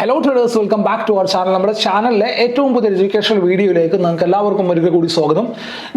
Hello traders welcome back to our channel നമ്മുടെ ചാനലിലെ ഏറ്റവും പുതിയ എഡ്യൂക്കേഷണൽ വീഡിയോയിലേക്ക് നിങ്ങൾക്ക് എല്ലാവർക്കും ഒരിക്കൽ കൂടി സ്വാഗതം.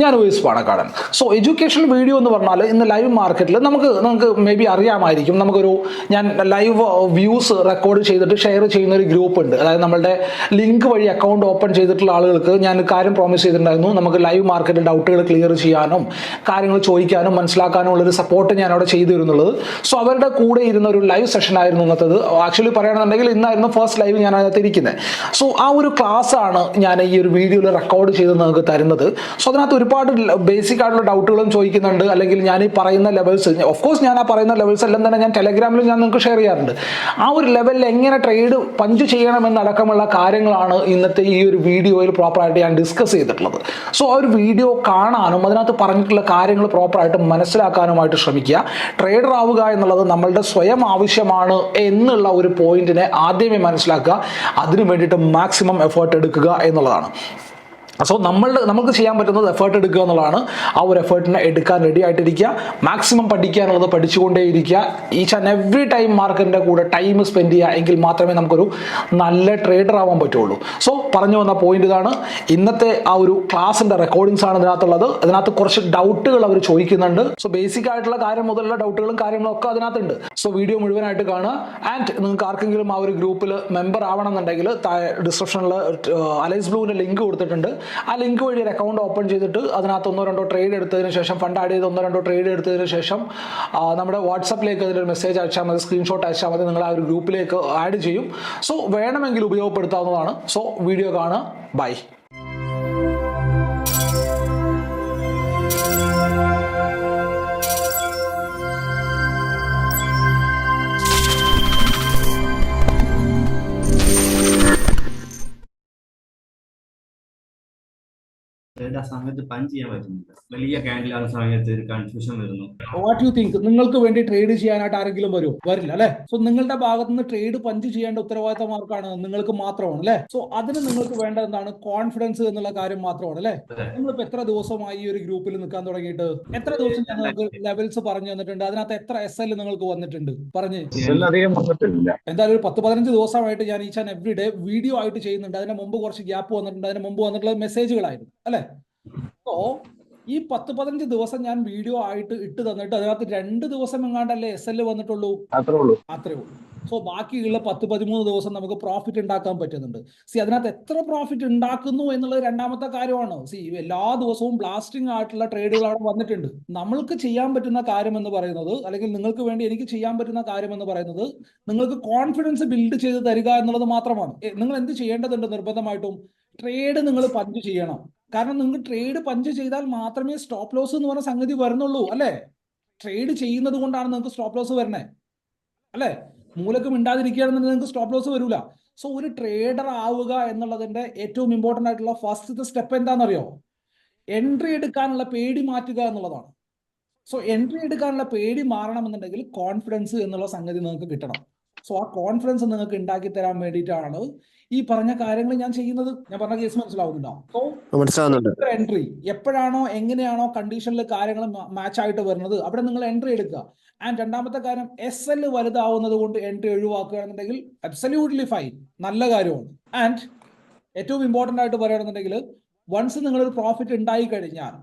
ഞാൻ വോയിസ് പാണക്കാടൻ. സോ എഡ്യൂക്കേഷണൽ വീഡിയോ എന്ന് പറഞ്ഞാൽ ഇന്ന് ലൈവ് മാർക്കറ്റിൽ നമുക്ക് നിങ്ങൾക്ക് മേ ബി അറിയാമായിരിക്കും. നമുക്കൊരു ഞാൻ ലൈവ് വ്യൂസ് റെക്കോർഡ് ചെയ്തിട്ട് ഷെയർ ചെയ്യുന്ന ഒരു ഗ്രൂപ്പ് ഉണ്ട്. അതായത് നമ്മളുടെ ലിങ്ക് വഴി അക്കൗണ്ട് ഓപ്പൺ ചെയ്തിട്ടുള്ള ആളുകൾക്ക് ഞാൻ കാര്യം പ്രോമിസ് ചെയ്തിട്ടുണ്ടായിരുന്നു. നമുക്ക് ലൈവ് മാർക്കറ്റിൽ ഡൗട്ടുകൾ ക്ലിയർ ചെയ്യാനും കാര്യങ്ങൾ ചോദിക്കാനും മനസ്സിലാക്കാനും ഉള്ളൊരു സപ്പോർട്ട് ഞാൻ അവിടെ ചെയ്തു തരുന്നുള്ളത് സോ അവരുടെ കൂടെ ഇരുന്ന ഒരു ലൈവ് സെഷൻ ആയിരുന്നു ഇന്നത്തത്. ആക്ച്വലി പറയുകയാണെന്നുണ്ടെങ്കിൽ ഇന്നായിരുന്നു ഫസ്റ്റ് ലൈവ് ഞാൻ അതിനകത്ത് ഇരിക്കുന്നത് സോ ആ ഒരു ക്ലാസ് ആണ് ഞാൻ ഈ ഒരു വീഡിയോയിൽ റെക്കോർഡ് ചെയ്ത് നിങ്ങൾക്ക് തരുന്നത്. സോ അതിനകത്ത് ഒരുപാട് ബേസിക് ആയിട്ടുള്ള ഡൗട്ടുകളും ചോദിക്കുന്നുണ്ട്. അല്ലെങ്കിൽ ഞാൻ ഈ പറയുന്ന ലെവൽസ് ഓഫ് കോഴ്സ് ഞാൻ ആ പറയുന്ന ലെവൽസ് എല്ലാം തന്നെ ഞാൻ ടെലഗ്രാമിൽ ഞാൻ നിങ്ങൾക്ക് ഷെയർ ചെയ്യാറുണ്ട്. ആ ഒരു ലെവലിൽ എങ്ങനെ ട്രേഡ് പഞ്ച് ചെയ്യണമെന്നടക്കമുള്ള കാര്യങ്ങളാണ് ഇന്നത്തെ ഈ ഒരു വീഡിയോയിൽ പ്രോപ്പറായിട്ട് ഞാൻ ഡിസ്കസ് ചെയ്തിട്ടുള്ളത്. സോ ആ ഒരു വീഡിയോ കാണാനും അതിനകത്ത് പറഞ്ഞിട്ടുള്ള കാര്യങ്ങൾ പ്രോപ്പറായിട്ട് മനസ്സിലാക്കാനുമായിട്ട് ശ്രമിക്കുക. ട്രേഡർ ആവുക എന്നുള്ളത് നമ്മളുടെ സ്വയം ആവശ്യമാണ് എന്നുള്ള ഒരു പോയിന്റിനെ ആദ്യമേ മനസ്സിലാക്കുക. അതിനു വേണ്ടിയിട്ട് മാക്സിമം എഫേർട്ട് എടുക്കുക എന്നുള്ളതാണ്. സോ നമ്മളുടെ നമുക്ക് ചെയ്യാൻ പറ്റുന്നത് എഫേർട്ട് എടുക്കുക എന്നുള്ളതാണ്. ആ ഒരു എഫേർട്ടിനെ എടുക്കാൻ റെഡി ആയിട്ടിരിക്കുക. മാക്സിമം പഠിക്കാനുള്ളത് പഠിച്ചുകൊണ്ടേയിരിക്കുക. ഈച്ച് ആൻഡ് എവറി ടൈം മാർക്കറ്റിന്റെ കൂടെ ടൈം സ്പെൻഡ് ചെയ്യുക എങ്കിൽ മാത്രമേ നമുക്കൊരു നല്ല ട്രേഡർ ആവാൻ പറ്റുള്ളൂ. സോ പറഞ്ഞു വന്ന പോയിന്റ് ഇതാണ്. ഇന്നത്തെ ആ ഒരു ക്ലാസ്സിന്റെ റെക്കോർഡിങ്സ് ആണ് ഇതിനകത്തുള്ളത്. അതിനകത്ത് കുറച്ച് ഡൗട്ടുകൾ അവർ ചോദിക്കുന്നുണ്ട്. സോ ബേസിക് ആയിട്ടുള്ള കാര്യം മുതലുള്ള ഡൗട്ടുകളും കാര്യങ്ങളും ഒക്കെ അതിനകത്തുണ്ട്. സോ വീഡിയോ മുഴുവനായിട്ട് കാണുക. ആൻഡ് നിങ്ങൾക്ക് ആർക്കെങ്കിലും ആ ഒരു ഗ്രൂപ്പിൽ മെമ്പർ ആവണമെന്നുണ്ടെങ്കിൽ ഡിസ്ക്രിപ്ഷനിൽ അലൈസ് ബ്ലൂവിന്റെ ലിങ്ക് കൊടുത്തിട്ടുണ്ട്. ആ ലിങ്ക് വഴി ഒരു അക്കൗണ്ട് ഓപ്പൺ ചെയ്തിട്ട് അതിനകത്ത് ഒന്നോ രണ്ടോ ട്രേഡ് എടുത്തതിന് ശേഷം ഫണ്ട് ആഡ് ചെയ്ത് ഒന്നോ രണ്ടോ ട്രേഡ് എടുത്തതിന് ശേഷം നമ്മുടെ വാട്സപ്പിലേക്ക് അതിലൊരു മെസ്സേജ് അയച്ചാൽ മതി സ്ക്രീൻഷോട്ട് അയച്ചാൽ മതി നിങ്ങൾ ആ ഒരു ഗ്രൂപ്പിലേക്ക് ആഡ് ചെയ്യും. സോ വേണമെങ്കിൽ ഉപയോഗപ്പെടുത്താവുന്നതാണ്. സോ വീഡിയോ കാണുക. ബൈ സമയത്ത് പഞ്ച് ചെയ്യാൻ പറ്റുന്നില്ല. വലിയ ക്യാൻഡിലാണ് സമയത്ത് ഒരു കൺഫ്യൂഷൻ വരുന്നു. വാട്ട് യു തിങ്ക് നിങ്ങൾക്ക് വേണ്ടി ട്രേഡ് ചെയ്യാനായിട്ട് ആരെങ്കിലും വരും? വരില്ല അല്ലെ? സോ നിങ്ങളുടെ ഭാഗത്ത് നിന്ന് ട്രേഡ് പഞ്ച് ചെയ്യേണ്ട ഉത്തരവാദിത്തം ആർക്കാണ്? നിങ്ങൾക്ക് മാത്രമാണ് അല്ലെ? സോ അതിന് നിങ്ങൾക്ക് വേണ്ട എന്താണ്? കോൺഫിഡൻസ് എന്നുള്ള കാര്യം മാത്രമാണ് അല്ലെ. നിങ്ങളിപ്പോ എത്ര ദിവസമായി ഈ ഒരു ഗ്രൂപ്പിൽ നിൽക്കാൻ തുടങ്ങിയിട്ട്? എത്ര ദിവസം ഞങ്ങൾക്ക് ലെവൽസ് പറഞ്ഞു തന്നിട്ടുണ്ട്? അതിനകത്ത് എത്ര എസ് എൽ നിങ്ങൾക്ക് വന്നിട്ടുണ്ട്? പറഞ്ഞ്. എന്തായാലും ഒരു പത്ത് പതിനഞ്ച് ദിവസമായിട്ട് ഞാൻ ഈ ചാൻ എവറി ഡേ വീഡിയോ ആയിട്ട് ചെയ്യുന്നുണ്ട്. അതിന് മുമ്പ് കുറച്ച് ഗ്യാപ്പ് വന്നിട്ടുണ്ട്. അതിന് മുമ്പ് വന്നിട്ടുള്ള മെസ്സേജുകളായിരുന്നു അല്ലെ? സോ ഈ പത്ത് പതിനഞ്ച് ദിവസം ഞാൻ വീഡിയോ ആയിട്ട് ഇട്ട് തന്നിട്ട് അതിനകത്ത് രണ്ട് ദിവസം എങ്ങാണ്ടല്ലേ എസ് എൽ വന്നിട്ടുള്ളൂ? അത്രേ ഉള്ളൂ. അത്രേ ഉള്ളൂ. സോ ബാക്കിയുള്ള പത്ത് പതിമൂന്ന് ദിവസം നമുക്ക് പ്രോഫിറ്റ് ഉണ്ടാക്കാൻ പറ്റുന്നുണ്ട്. സി അതിനകത്ത് എത്ര പ്രോഫിറ്റ് ഉണ്ടാക്കുന്നു എന്നുള്ളത് രണ്ടാമത്തെ കാര്യമാണ്. സി എല്ലാ ദിവസവും ബ്ലാസ്റ്റിംഗ് ആയിട്ടുള്ള ട്രേഡുകൾ അവിടെ വന്നിട്ടുണ്ട്. നമ്മൾക്ക് ചെയ്യാൻ പറ്റുന്ന കാര്യം എന്ന് പറയുന്നത് അല്ലെങ്കിൽ നിങ്ങൾക്ക് വേണ്ടി എനിക്ക് ചെയ്യാൻ പറ്റുന്ന കാര്യം എന്ന് പറയുന്നത് നിങ്ങൾക്ക് കോൺഫിഡൻസ് ബിൽഡ് ചെയ്ത് തരിക എന്നുള്ളത് മാത്രമാണ്. നിങ്ങൾ എന്ത് ചെയ്യേണ്ടതുണ്ട് നിർബന്ധമായിട്ടും? ട്രേഡ് നിങ്ങൾ പഞ്ച് ചെയ്യണം. കാരണം നിങ്ങൾക്ക് ട്രേഡ് പഞ്ച് ചെയ്താൽ മാത്രമേ സ്റ്റോപ്പ് ലോസ് എന്ന് പറഞ്ഞ സംഗതി വരുന്നുള്ളൂ അല്ലേ? ട്രേഡ് ചെയ്യുന്നത് കൊണ്ടാണ് നിങ്ങൾക്ക് സ്റ്റോപ്പ് ലോസ് വരണേ അല്ലേ? മൂലക്കും ഇണ്ടാതിരിക്കുകയാണെന്നുണ്ടെങ്കിൽ നിങ്ങൾക്ക് സ്റ്റോപ്പ് ലോസ് വരില്ല സോ ഒരു ട്രേഡർ ആവുക എന്നുള്ളതിന്റെ ഏറ്റവും ഇമ്പോർട്ടന്റ് ആയിട്ടുള്ള ഫസ്റ്റ് സ്റ്റെപ്പ് എന്താണെന്നറിയോ? എൻട്രി എടുക്കാനുള്ള പേടി മാറ്റുക എന്നുള്ളതാണ്. സോ എൻട്രി എടുക്കാനുള്ള പേടി മാറണമെന്നുണ്ടെങ്കിൽ കോൺഫിഡൻസ് എന്നുള്ള സംഗതി നിങ്ങൾക്ക് കിട്ടണം. സോ ആ കോൺഫിഡൻസ് നിങ്ങൾക്ക് ഉണ്ടാക്കി തരാൻ വേണ്ടിയിട്ടാണ് ഈ പറഞ്ഞ കാര്യങ്ങൾ ഞാൻ ചെയ്യുന്നത്. ഞാൻ പറഞ്ഞ കേസ് മനസ്സിലാവുന്നുണ്ടോ? എൻട്രി എപ്പോഴാണോ എങ്ങനെയാണോ കണ്ടീഷനിൽ കാര്യങ്ങൾ മാച്ച് ആയിട്ട് വരുന്നത് അവിടെ നിങ്ങൾ എൻട്രി എടുക്കുക. ആൻഡ് രണ്ടാമത്തെ കാര്യം എസ് എൽ വലുതാവുന്നത് കൊണ്ട് എൻട്രി ഒഴിവാക്കുകയാണെന്നുണ്ടെങ്കിൽ അബ്സല്യൂട്ട്ലി ഫൈൻ നല്ല കാര്യമാണ്. ആൻഡ് ഏറ്റവും ഇമ്പോർട്ടന്റ് ആയിട്ട് പറയുകയാണെന്നുണ്ടെങ്കിൽ വൺസ് നിങ്ങളൊരു പ്രോഫിറ്റ് ഉണ്ടായി കഴിഞ്ഞാൽ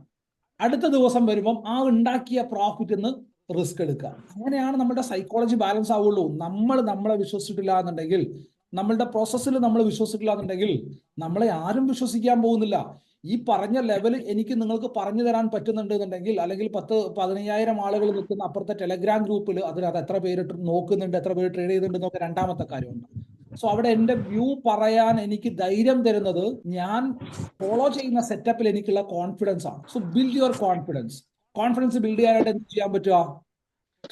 അടുത്ത ദിവസം വരുമ്പം ആ ഉണ്ടാക്കിയ പ്രോഫിറ്റ് നിന്ന് റിസ്ക് എടുക്കുക. അങ്ങനെയാണ് നമ്മുടെ സൈക്കോളജി ബാലൻസ് ആവുള്ളൂ. നമ്മൾ നമ്മളെ വിശ്വസിച്ചിട്ടില്ല എന്നുണ്ടെങ്കിൽ നമ്മളുടെ പ്രോസസ്സിൽ നമ്മൾ വിശ്വസിച്ചിട്ടില്ല എന്നുണ്ടെങ്കിൽ നമ്മളെ ആരും വിശ്വസിക്കാൻ പോകുന്നില്ല. ഈ പറഞ്ഞ ലെവൽ എനിക്ക് നിങ്ങൾക്ക് പറഞ്ഞു തരാൻ പറ്റുന്നുണ്ട് എന്നുണ്ടെങ്കിൽ അല്ലെങ്കിൽ പത്ത് പതിനയ്യായിരം ആളുകൾ നിൽക്കുന്ന അപ്പുറത്തെ ടെലഗ്രാം ഗ്രൂപ്പിൽ അതിനകത്ത് എത്ര പേര് നോക്കുന്നുണ്ട് എത്ര പേര് ട്രേഡ് ചെയ്യുന്നുണ്ട് എന്നൊക്കെ രണ്ടാമത്തെ കാര്യമുണ്ട്. സോ അവിടെ എന്റെ വ്യൂ പറയാൻ എനിക്ക് ധൈര്യം തരുന്നത് ഞാൻ ഫോളോ ചെയ്യുന്ന സെറ്റപ്പിൽ എനിക്കുള്ള കോൺഫിഡൻസ് ആണ്. So build your confidence confidence build ചെയ്യാനായിട്ട് എന്ത് ചെയ്യാൻ പറ്റുക?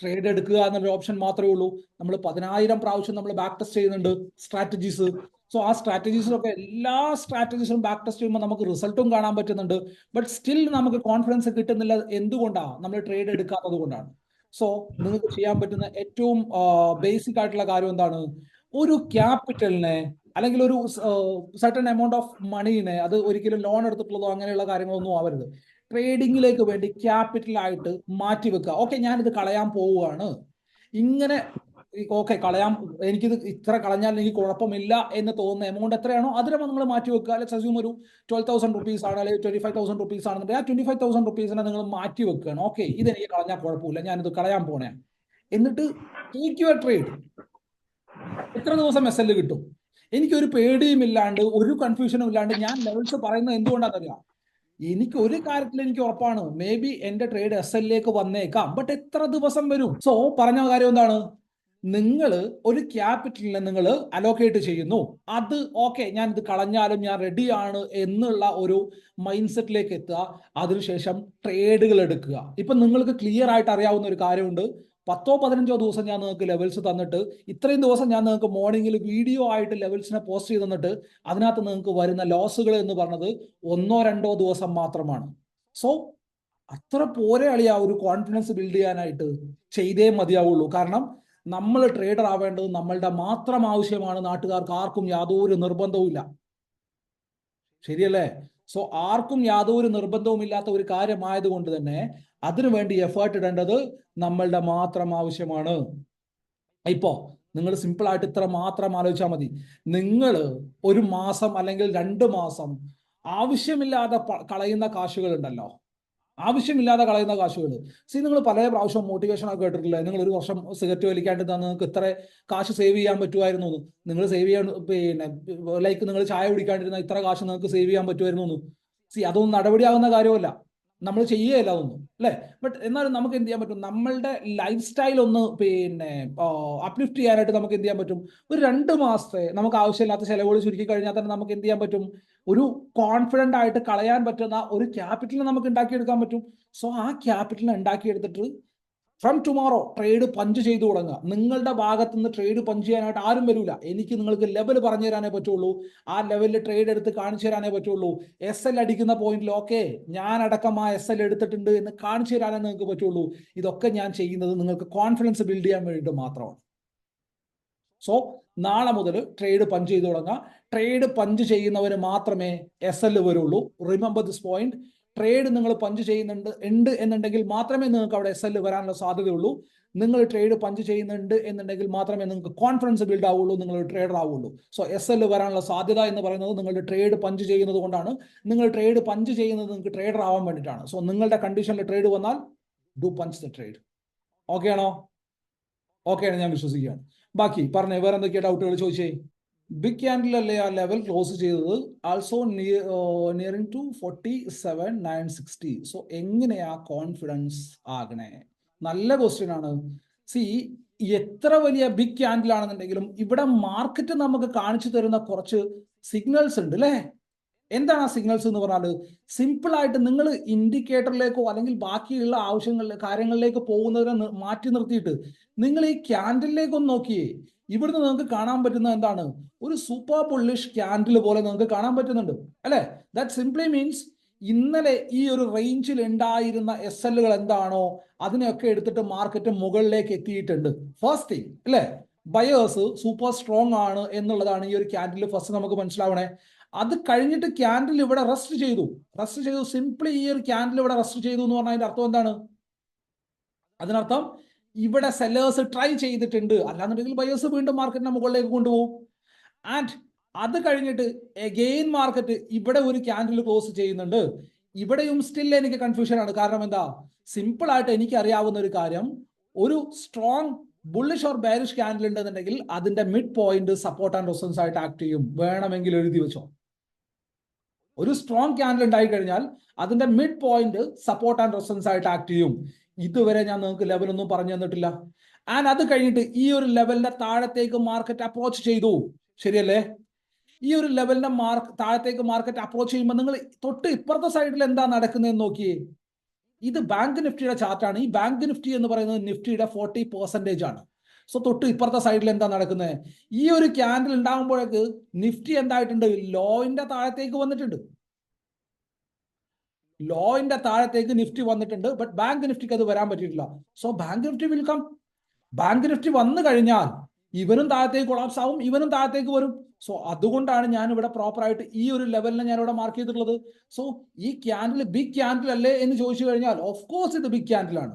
ട്രേഡ് എടുക്കുക എന്നൊരു ഓപ്ഷൻ മാത്രമേ ഉള്ളൂ. നമ്മൾ പതിനായിരം പ്രാവശ്യം നമ്മൾ ബാക്ക് ടെസ്റ്റ് ചെയ്യുന്നുണ്ട് സ്ട്രാറ്റജീസ് സോ ആ സ്ട്രാറ്റജീസിലൊക്കെ എല്ലാ സ്ട്രാറ്റജീസും ബാക്ക് ടെസ്റ്റ് ചെയ്യുമ്പോൾ നമുക്ക് റിസൾട്ടും കാണാൻ പറ്റുന്നുണ്ട്. ബട്ട് സ്റ്റിൽ നമുക്ക് കോൺഫിഡൻസ് കിട്ടുന്നില്ല എന്തുകൊണ്ടാണ് നമ്മൾ ട്രേഡ് എടുക്കാത്തത് കൊണ്ടാണ്. സോ നിങ്ങൾക്ക് ചെയ്യാൻ പറ്റുന്ന ഏറ്റവും ബേസിക് ആയിട്ടുള്ള കാര്യം എന്താണ്? ഒരു ക്യാപിറ്റലിനെ അല്ലെങ്കിൽ ഒരു സർട്ടൺ എമൗണ്ട് ഓഫ് മണീനെ അത് ഒരിക്കലും ലോൺ എടുത്തിട്ടുള്ളതോ അങ്ങനെയുള്ള കാര്യങ്ങളൊന്നും ആവരുത്. ട്രേഡിങ്ങിലേക്ക് വേണ്ടി ക്യാപിറ്റലായിട്ട് മാറ്റി വെക്കുക. ഓക്കെ ഞാനിത് കളയാൻ പോവുകയാണ്. ഇങ്ങനെ ഓക്കെ കളയാം. എനിക്കിത് ഇത്ര കളഞ്ഞാൽ എനിക്ക് കുഴപ്പമില്ല എന്ന് തോന്നുന്ന എമൗണ്ട് എത്രയാണോ അതിനെ നിങ്ങൾ മാറ്റി വെക്കുക. അല്ലെങ്കിൽ സസ്യൂം ഒരു ട്വൽവ് തൗസൻഡ് റുപ്പീസ് ആണ് അല്ലെങ്കിൽ ട്വന്റി ഫൈവ് തൗസൻഡ് റുപ്പീസ് ആണെന്നുണ്ടെങ്കിൽ ആ ട്വന്റി ഫൈവ് തൗസൻഡ് റുപ്പീസിനെ നിങ്ങൾ മാറ്റി വെക്കുകയാണ്. ഓക്കെ ഇത് എനിക്ക് കളഞ്ഞാൽ കുഴപ്പമില്ല. ഞാനിത് കളയാൻ പോണേ. എന്നിട്ട് ടേക്ക് യുവർ ട്രേഡ് എത്ര ദിവസം എസ് എൽ കിട്ടും? എനിക്കൊരു പേടിയും ഇല്ലാണ്ട് ഒരു കൺഫ്യൂഷനും ഇല്ലാണ്ട് ഞാൻ ലെവൽസ് പറയുന്നത് എന്തുകൊണ്ടാണെന്നറിയാം? എനിക്ക് ഒരു കാര്യത്തിൽ എനിക്ക് ഉറപ്പാണ്. മേ ബി എന്റെ ട്രേഡ് എസ് എല്ലിലേക്ക് വന്നേക്കാം ബട്ട് എത്ര ദിവസം വരും? സോ പറഞ്ഞ കാര്യം എന്താണ്? നിങ്ങൾ ഒരു ക്യാപിറ്റലിനെ നിങ്ങൾ അലോക്കേറ്റ് ചെയ്യുന്നു. അത് ഓക്കെ ഞാൻ ഇത് കളഞ്ഞാലും ഞാൻ റെഡിയാണ് എന്നുള്ള ഒരു മൈൻഡ് സെറ്റിലേക്ക് എത്തുക. അതിനുശേഷം ട്രേഡുകൾ എടുക്കുക. ഇപ്പൊ നിങ്ങൾക്ക് ക്ലിയർ ആയിട്ട് അറിയാവുന്ന ഒരു കാര്യമുണ്ട്. പത്തോ പതിനഞ്ചോ ദിവസം ഞാൻ നിങ്ങൾക്ക് ലെവൽസ് തന്നിട്ട് ഇത്രയും ദിവസം ഞാൻ നിങ്ങൾക്ക് മോർണിംഗിൽ വീഡിയോ ആയിട്ട് ലെവൽസിനെ പോസ്റ്റ് ചെയ്ത് തന്നിട്ട് അതിനകത്ത് നിങ്ങൾക്ക് വരുന്ന ലോസുകൾ എന്ന് പറഞ്ഞത് ഒന്നോ രണ്ടോ ദിവസം മാത്രമാണ്. സോ അത്ര പോരെ ആ ഒരു കോൺഫിഡൻസ് ബിൽഡ് ചെയ്യാനായിട്ട് ചെയ്തേ മതിയാവുള്ളൂ. കാരണം നമ്മൾ ട്രേഡർ ആവേണ്ടത് നമ്മളുടെ മാത്രം ആവശ്യമാണ്. നാട്ടുകാർക്ക് ആർക്കും യാതൊരു നിർബന്ധവുമില്ല ശരിയല്ലേ? സോ ആർക്കും യാതൊരു നിർബന്ധവും ഇല്ലാത്ത ഒരു കാര്യമായതുകൊണ്ട് തന്നെ അതിനുവേണ്ടി എഫേർട്ട് ഇടേണ്ടത് നമ്മളുടെ മാത്രം ആവശ്യമാണ്. ഇപ്പോ നിങ്ങൾ സിമ്പിൾ ആയിട്ട് ഇത്ര മാത്രം ആലോചിച്ചാൽ മതി. നിങ്ങൾ ഒരു മാസം അല്ലെങ്കിൽ രണ്ട് മാസം ആവശ്യമില്ലാതെ കളയുന്ന കാശുകൾ ഉണ്ടല്ലോ. ആവശ്യമില്ലാതെ കളയുന്ന കാശുകൾ. സി നിങ്ങൾ പല പ്രാവശ്യം മോട്ടിവേഷൻ ഒക്കെ കേട്ടിട്ടില്ലേ? നിങ്ങൾ ഒരു വർഷം സിഗരറ്റ് വലിക്കാണ്ട് തന്നെ നിങ്ങൾക്ക് ഇത്ര കാശ് സേവ് ചെയ്യാൻ പറ്റുമായിരുന്നു. നിങ്ങൾ സേവ് ചെയ്യാൻ പിന്നെ ലൈക്ക് നിങ്ങൾ ചായ കുടിക്കാണ്ടിരുന്ന ഇത്ര കാശ് നിങ്ങൾക്ക് സേവ് ചെയ്യാൻ പറ്റുമായിരുന്നു. സി അതൊന്നും നടപടിയാകുന്ന കാര്യമല്ല. നമ്മൾ ചെയ്യുകയല്ല അതൊന്നും അല്ലേ? ബട്ട് എന്നാലും നമുക്ക് എന്ത് ചെയ്യാൻ പറ്റും? നമ്മളുടെ ലൈഫ് സ്റ്റൈൽ ഒന്ന് പിന്നെ അപ്ലിഫ്റ്റ് ചെയ്യാനായിട്ട് നമുക്ക് എന്ത് ചെയ്യാൻ പറ്റും? ഒരു രണ്ട് മാസത്തെ നമുക്ക് ആവശ്യമില്ലാത്ത ചെലവുകൾ ചുരുക്കി കഴിഞ്ഞാൽ തന്നെ നമുക്ക് എന്ത് ചെയ്യാൻ പറ്റും? ഒരു കോൺഫിഡന്റ് ആയിട്ട് കളയാൻ പറ്റുന്ന ഒരു ക്യാപിറ്റൽ നമുക്ക് ഉണ്ടാക്കിയെടുക്കാൻ പറ്റും. സോ ആ ക്യാപിറ്റൽ ഉണ്ടാക്കിയെടുത്തിട്ട് ഫ്രം ടുമോറോ ട്രേഡ് പഞ്ച് ചെയ്തു തുടങ്ങുക. നിങ്ങളുടെ ഭാഗത്ത് നിന്ന് ട്രേഡ് പഞ്ച് ചെയ്യാനായിട്ട് ആരും വരില്ല എനിക്ക് നിങ്ങൾക്ക് ലെവൽ പറഞ്ഞു തരാനേ പറ്റുള്ളൂ. ആ ലെവലിൽ ട്രേഡ് എടുത്ത് കാണിച്ചു തരാനേ പറ്റുള്ളൂ. എസ് എൽ അടിക്കുന്ന പോയിന്റിൽ ഓക്കെ ഞാൻ അടക്കം ആ എസ് എൽ എടുത്തിട്ടുണ്ട് എന്ന് കാണിച്ചു തരാനേ നിങ്ങൾക്ക് പറ്റുള്ളൂ. ഇതൊക്കെ ഞാൻ ചെയ്യുന്നത് നിങ്ങൾക്ക് കോൺഫിഡൻസ് ബിൽഡ് ചെയ്യാൻ വേണ്ടിയിട്ട് മാത്രമാണ്. സോ നാളെ മുതൽ ട്രേഡ് പഞ്ച് ചെയ്ത് തുടങ്ങുക. ട്രേഡ് പഞ്ച് ചെയ്യുന്നവർ മാത്രമേ എസ് എൽ വരുള്ളൂ. റിമെമ്പർ ദിസ് പോയിന്റ് ട്രേഡ് നിങ്ങൾ പഞ്ച് ചെയ്യുന്നുണ്ട് ഉണ്ട് എന്നുണ്ടെങ്കിൽ മാത്രമേ നിങ്ങൾക്ക് അവിടെ എസ് എൽ വരാനുള്ള സാധ്യതയുള്ളൂ. നിങ്ങൾ ട്രേഡ് പഞ്ച് ചെയ്യുന്നുണ്ട് എന്നുണ്ടെങ്കിൽ മാത്രമേ നിങ്ങൾക്ക് കോൺഫിഡൻസ് ബിൽഡ് ആവുള്ളൂ നിങ്ങൾ ട്രേഡർ ആവുള്ളൂ. സോ എസ് എൽ വരാനുള്ള സാധ്യത എന്ന് പറയുന്നത് നിങ്ങളുടെ ട്രേഡ് പഞ്ച് ചെയ്യുന്നത് കൊണ്ടാണ്. നിങ്ങൾ ട്രേഡ് പഞ്ച് ചെയ്യുന്നത് നിങ്ങൾക്ക് ട്രേഡർ ആവാൻ വേണ്ടിയിട്ടാണ്. സോ നിങ്ങളുടെ കണ്ടീഷനിൽ ട്രേഡ് വന്നാൽ do punch the trade okay ആണോ? ഓക്കെ ആണ്? ഞാൻ വിശ്വസിക്കുകയാണ്. ബാക്കി പറഞ്ഞേ വേറെ എന്തൊക്കെയാണ് ഡൗട്ടുകൾ ചോദിച്ചേ? ബിഗ് ക്യാൻഡിൽ അല്ലേ ആ ലെവൽ ക്ലോസ് ചെയ്തത്? Also nearing to forty seven nine sixty so എങ്ങനെയാ കോൺഫിഡൻസ് ആകണേ? നല്ല ക്വസ്റ്റ്യൻ ആണ്. സി എത്ര വലിയ ബിഗ് ക്യാൻഡിൽ ആണെന്നുണ്ടെങ്കിലും ഇവിടെ മാർക്കറ്റ് നമുക്ക് കാണിച്ചു തരുന്ന കുറച്ച് സിഗ്നൽസ് ഉണ്ട് അല്ലേ? എന്താണ് ആ സിഗ്നൽസ് എന്ന് പറഞ്ഞാൽ സിമ്പിൾ ആയിട്ട് നിങ്ങൾ ഇൻഡിക്കേറ്ററിലേക്കോ അല്ലെങ്കിൽ ബാക്കിയുള്ള ആവശ്യങ്ങളിലെ കാര്യങ്ങളിലേക്ക് പോകുന്നതിനെ മാറ്റി നിർത്തിയിട്ട് നിങ്ങൾ ഈ ക്യാൻഡിലേക്കൊന്ന് നോക്കിയേ. ഇവിടുന്ന് നിങ്ങൾക്ക് കാണാൻ പറ്റുന്ന എന്താണ്? ഒരു സൂപ്പർ ബുള്ളിഷ് ക്യാൻഡിൽ പോലെ നിങ്ങൾക്ക് കാണാൻ പറ്റുന്നുണ്ട്. അല്ലെ? ദാറ്റ് സിംപ്ലി മീൻസ് ഇന്നലെ ഈ ഒരു റേഞ്ചിൽ ഉണ്ടായിരുന്ന എസ് എല്ലുകൾ എന്താണോ അതിനെയൊക്കെ എടുത്തിട്ട് മാർക്കറ്റ് മുകളിലേക്ക് എത്തിയിട്ടുണ്ട്. ഫസ്റ്റ് തിങ് അല്ലെ? ബയേഴ്സ് സൂപ്പർ സ്ട്രോങ് ആണ് എന്നുള്ളതാണ് ഈ ഒരു ക്യാൻഡിൽ ഫസ്റ്റ് നമുക്ക് മനസ്സിലാവണേ. അത് കഴിഞ്ഞിട്ട് ക്യാൻഡിൽ ഇവിടെ റെസ്റ്റ് ചെയ്തു. റെസ്റ്റ് ചെയ്തു സിംപ്ലി ഈ ഒരു ക്യാൻഡിൽ ഇവിടെ റെസ്റ്റ് ചെയ്തു എന്ന് പറഞ്ഞാൽ അതിന്റെ അർത്ഥം എന്താണ്? അതിനർത്ഥം ഇവിടെ സെല്ലേഴ്സ് ട്രൈ ചെയ്തിട്ടുണ്ട്. അല്ലാന്നുണ്ടെങ്കിൽ ബയേഴ്സ് വീണ്ടും മാർക്കറ്റിനെ മുകളിലേക്ക് കൊണ്ടുപോകും. ആൻഡ് അത് കഴിഞ്ഞിട്ട് എഗെയിൻ മാർക്കറ്റ് ഇവിടെ ഒരു ക്യാൻഡിൽ ക്ലോസ് ചെയ്യുന്നുണ്ട്. ഇവിടെയും സ്റ്റിൽ എനിക്ക് കൺഫ്യൂഷൻ ആണ്. കാരണം എന്താ? സിമ്പിൾ ആയിട്ട് എനിക്ക് അറിയാവുന്ന ഒരു കാര്യം ഒരു strong bullish or bearish candle ഉണ്ടെന്നുണ്ടെങ്കിൽ അതിന്റെ mid point support and resistance ആയിട്ട് ആക്ട് ചെയ്യും. വേണമെങ്കിൽ എഴുതി വെച്ചോ. ഒരു സ്ട്രോങ് ക്യാൻഡിൽ ഉണ്ടായി കഴിഞ്ഞാൽ അതിന്റെ mid point support and resistance ആയിട്ട് ആക്ട് ചെയ്യും. ഇതുവരെ ഞാൻ നിങ്ങൾക്ക് ലെവലൊന്നും പറഞ്ഞു തന്നിട്ടില്ല. ആൻഡ് അത് കഴിഞ്ഞിട്ട് ഈ ഒരു ലെവലിന്റെ താഴത്തേക്ക് മാർക്കറ്റ് അപ്രോച്ച് ചെയ്തു. ശരിയല്ലേ? ഈ ഒരു ലെവലിന്റെ മാർക്ക് താഴത്തേക്ക് മാർക്കറ്റ് അപ്രോച്ച് ചെയ്യുമ്പോൾ നിങ്ങൾ തൊട്ട് ഇപ്പുറത്തെ സൈഡിൽ എന്താ നടക്കുന്നതെന്ന് നോക്കിയേ. ഇത് ബാങ്ക് നിഫ്റ്റിയുടെ ചാർട്ടാണ് ഈ ബാങ്ക് നിഫ്റ്റി എന്ന് പറയുന്നത് നിഫ്റ്റിയുടെ ഫോർട്ടി പെർസെന്റേജ് ആണ്. സോ തൊട്ട് ഇപ്പുറത്തെ സൈഡിൽ എന്താ നടക്കുന്നത് ഈ ഒരു ക്യാൻഡിൽ ഉണ്ടാകുമ്പോഴേക്ക് നിഫ്റ്റി എന്തായിട്ടുണ്ട്? ലോയിന്റെ താഴത്തേക്ക് വന്നിട്ടുണ്ട്. ലോയിന്റെ താഴത്തേക്ക് നിഫ്റ്റി വന്നിട്ടുണ്ട് ബട്ട് ബാങ്ക് നിഫ്റ്റിക്ക് അത് വരാൻ പറ്റിയിട്ടില്ല. So bank Nifty will come bank Nifty വന്നു കഴിഞ്ഞാൽ ഇവനും താഴത്തേക്ക് കൊളാപ്സ് ആവും ഇവനും താഴത്തേക്ക് വരും. സോ അതുകൊണ്ടാണ് ഞാൻ ഇവിടെ പ്രോപ്പർ ആയിട്ട് ഈ ഒരു ലെവലിനെ ഞാൻ ഇവിടെ മാർക്ക് ചെയ്തിട്ടുള്ളത്. സോ ഈ ക്യാൻഡിൽ ബിഗ് ക്യാൻഡിൽ അല്ലേ എന്ന് ചോദിച്ചു കഴിഞ്ഞാൽ ഓഫ് കോഴ്സ് ഇത് ബിഗ് ക്യാൻഡിൽ ആണ്.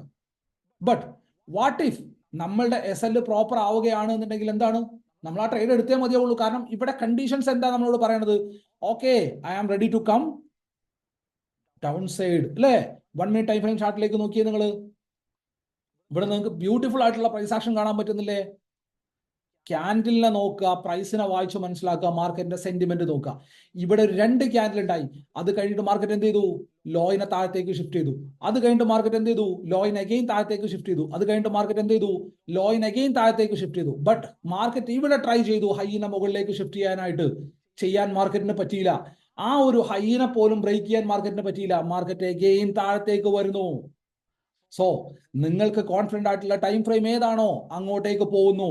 ബട്ട് വാട്ട് ഇഫ് നമ്മളുടെ എസ് എൽ പ്രോപ്പർ ആവുകയാണ് എന്നുണ്ടെങ്കിൽ എന്താണ്? നമ്മൾ ആ ട്രേഡ് എടുത്തേ മതിയാവുള്ളൂ. കാരണം ഇവിടെ കണ്ടീഷൻസ് എന്താ നമ്മളോട് പറയണത്? Okay I am ready to come down side അല്ലേ? വൺ മിനിറ്റ് ടൈം ഫ്രെയിം ചാർട്ടിലേക്ക് നോക്കിയേ നിങ്ങൾ ഇവിടെ നിങ്ങൾക്ക് ബ്യൂട്ടിഫുൾ ആയിട്ടുള്ള പ്രൈസ് ആക്ഷൻ കാണാൻ പറ്റുന്നില്ലേ? ക്യാൻഡിലിനെ നോക്കുക പ്രൈസിനെ വായിച്ച് മനസ്സിലാക്കുക മാർക്കറ്റിന്റെ സെന്റിമെന്റ് നോക്കുക. ഇവിടെ രണ്ട് ക്യാൻഡിൽ ഉണ്ടായി. അത് കഴിഞ്ഞിട്ട് മാർക്കറ്റ് എന്ത് ചെയ്തു? ലോയിനെ താഴത്തേക്ക് ഷിഫ്റ്റ് ചെയ്തു. അത് കഴിഞ്ഞിട്ട് മാർക്കറ്റ് എന്ത് ചെയ്തു? ലോയിൻ അഗെയിൻ താഴത്തേക്ക് ഷിഫ്റ്റ് ചെയ്തു. അത് കഴിഞ്ഞിട്ട് മാർക്കറ്റ് എന്ത് ചെയ്തു? ലോയിൻ അഗെയിൻ താഴത്തേക്ക് ഷിഫ്റ്റ് ചെയ്തു. ബട്ട് മാർക്കറ്റ് ഇവിടെ ട്രൈ ചെയ്തു ഹൈന മുകളിലേക്ക് ഷിഫ്റ്റ് ചെയ്യാനായിട്ട്. ചെയ്യാൻ മാർക്കറ്റിന് പറ്റിയില്ല. ആ ഒരു ഹൈനെ പോലും ബ്രേക്ക് ചെയ്യാൻ മാർക്കറ്റിന് പറ്റിയില്ല. മാർക്കറ്റ് എഗെയിൻ താഴത്തേക്ക് വരുന്നു. സോ നിങ്ങൾക്ക് കോൺഫിഡന്റ് ആയിട്ടുള്ള ടൈം ഫ്രെയിം ഏതാണോ അങ്ങോട്ടേക്ക് പോകുന്നു.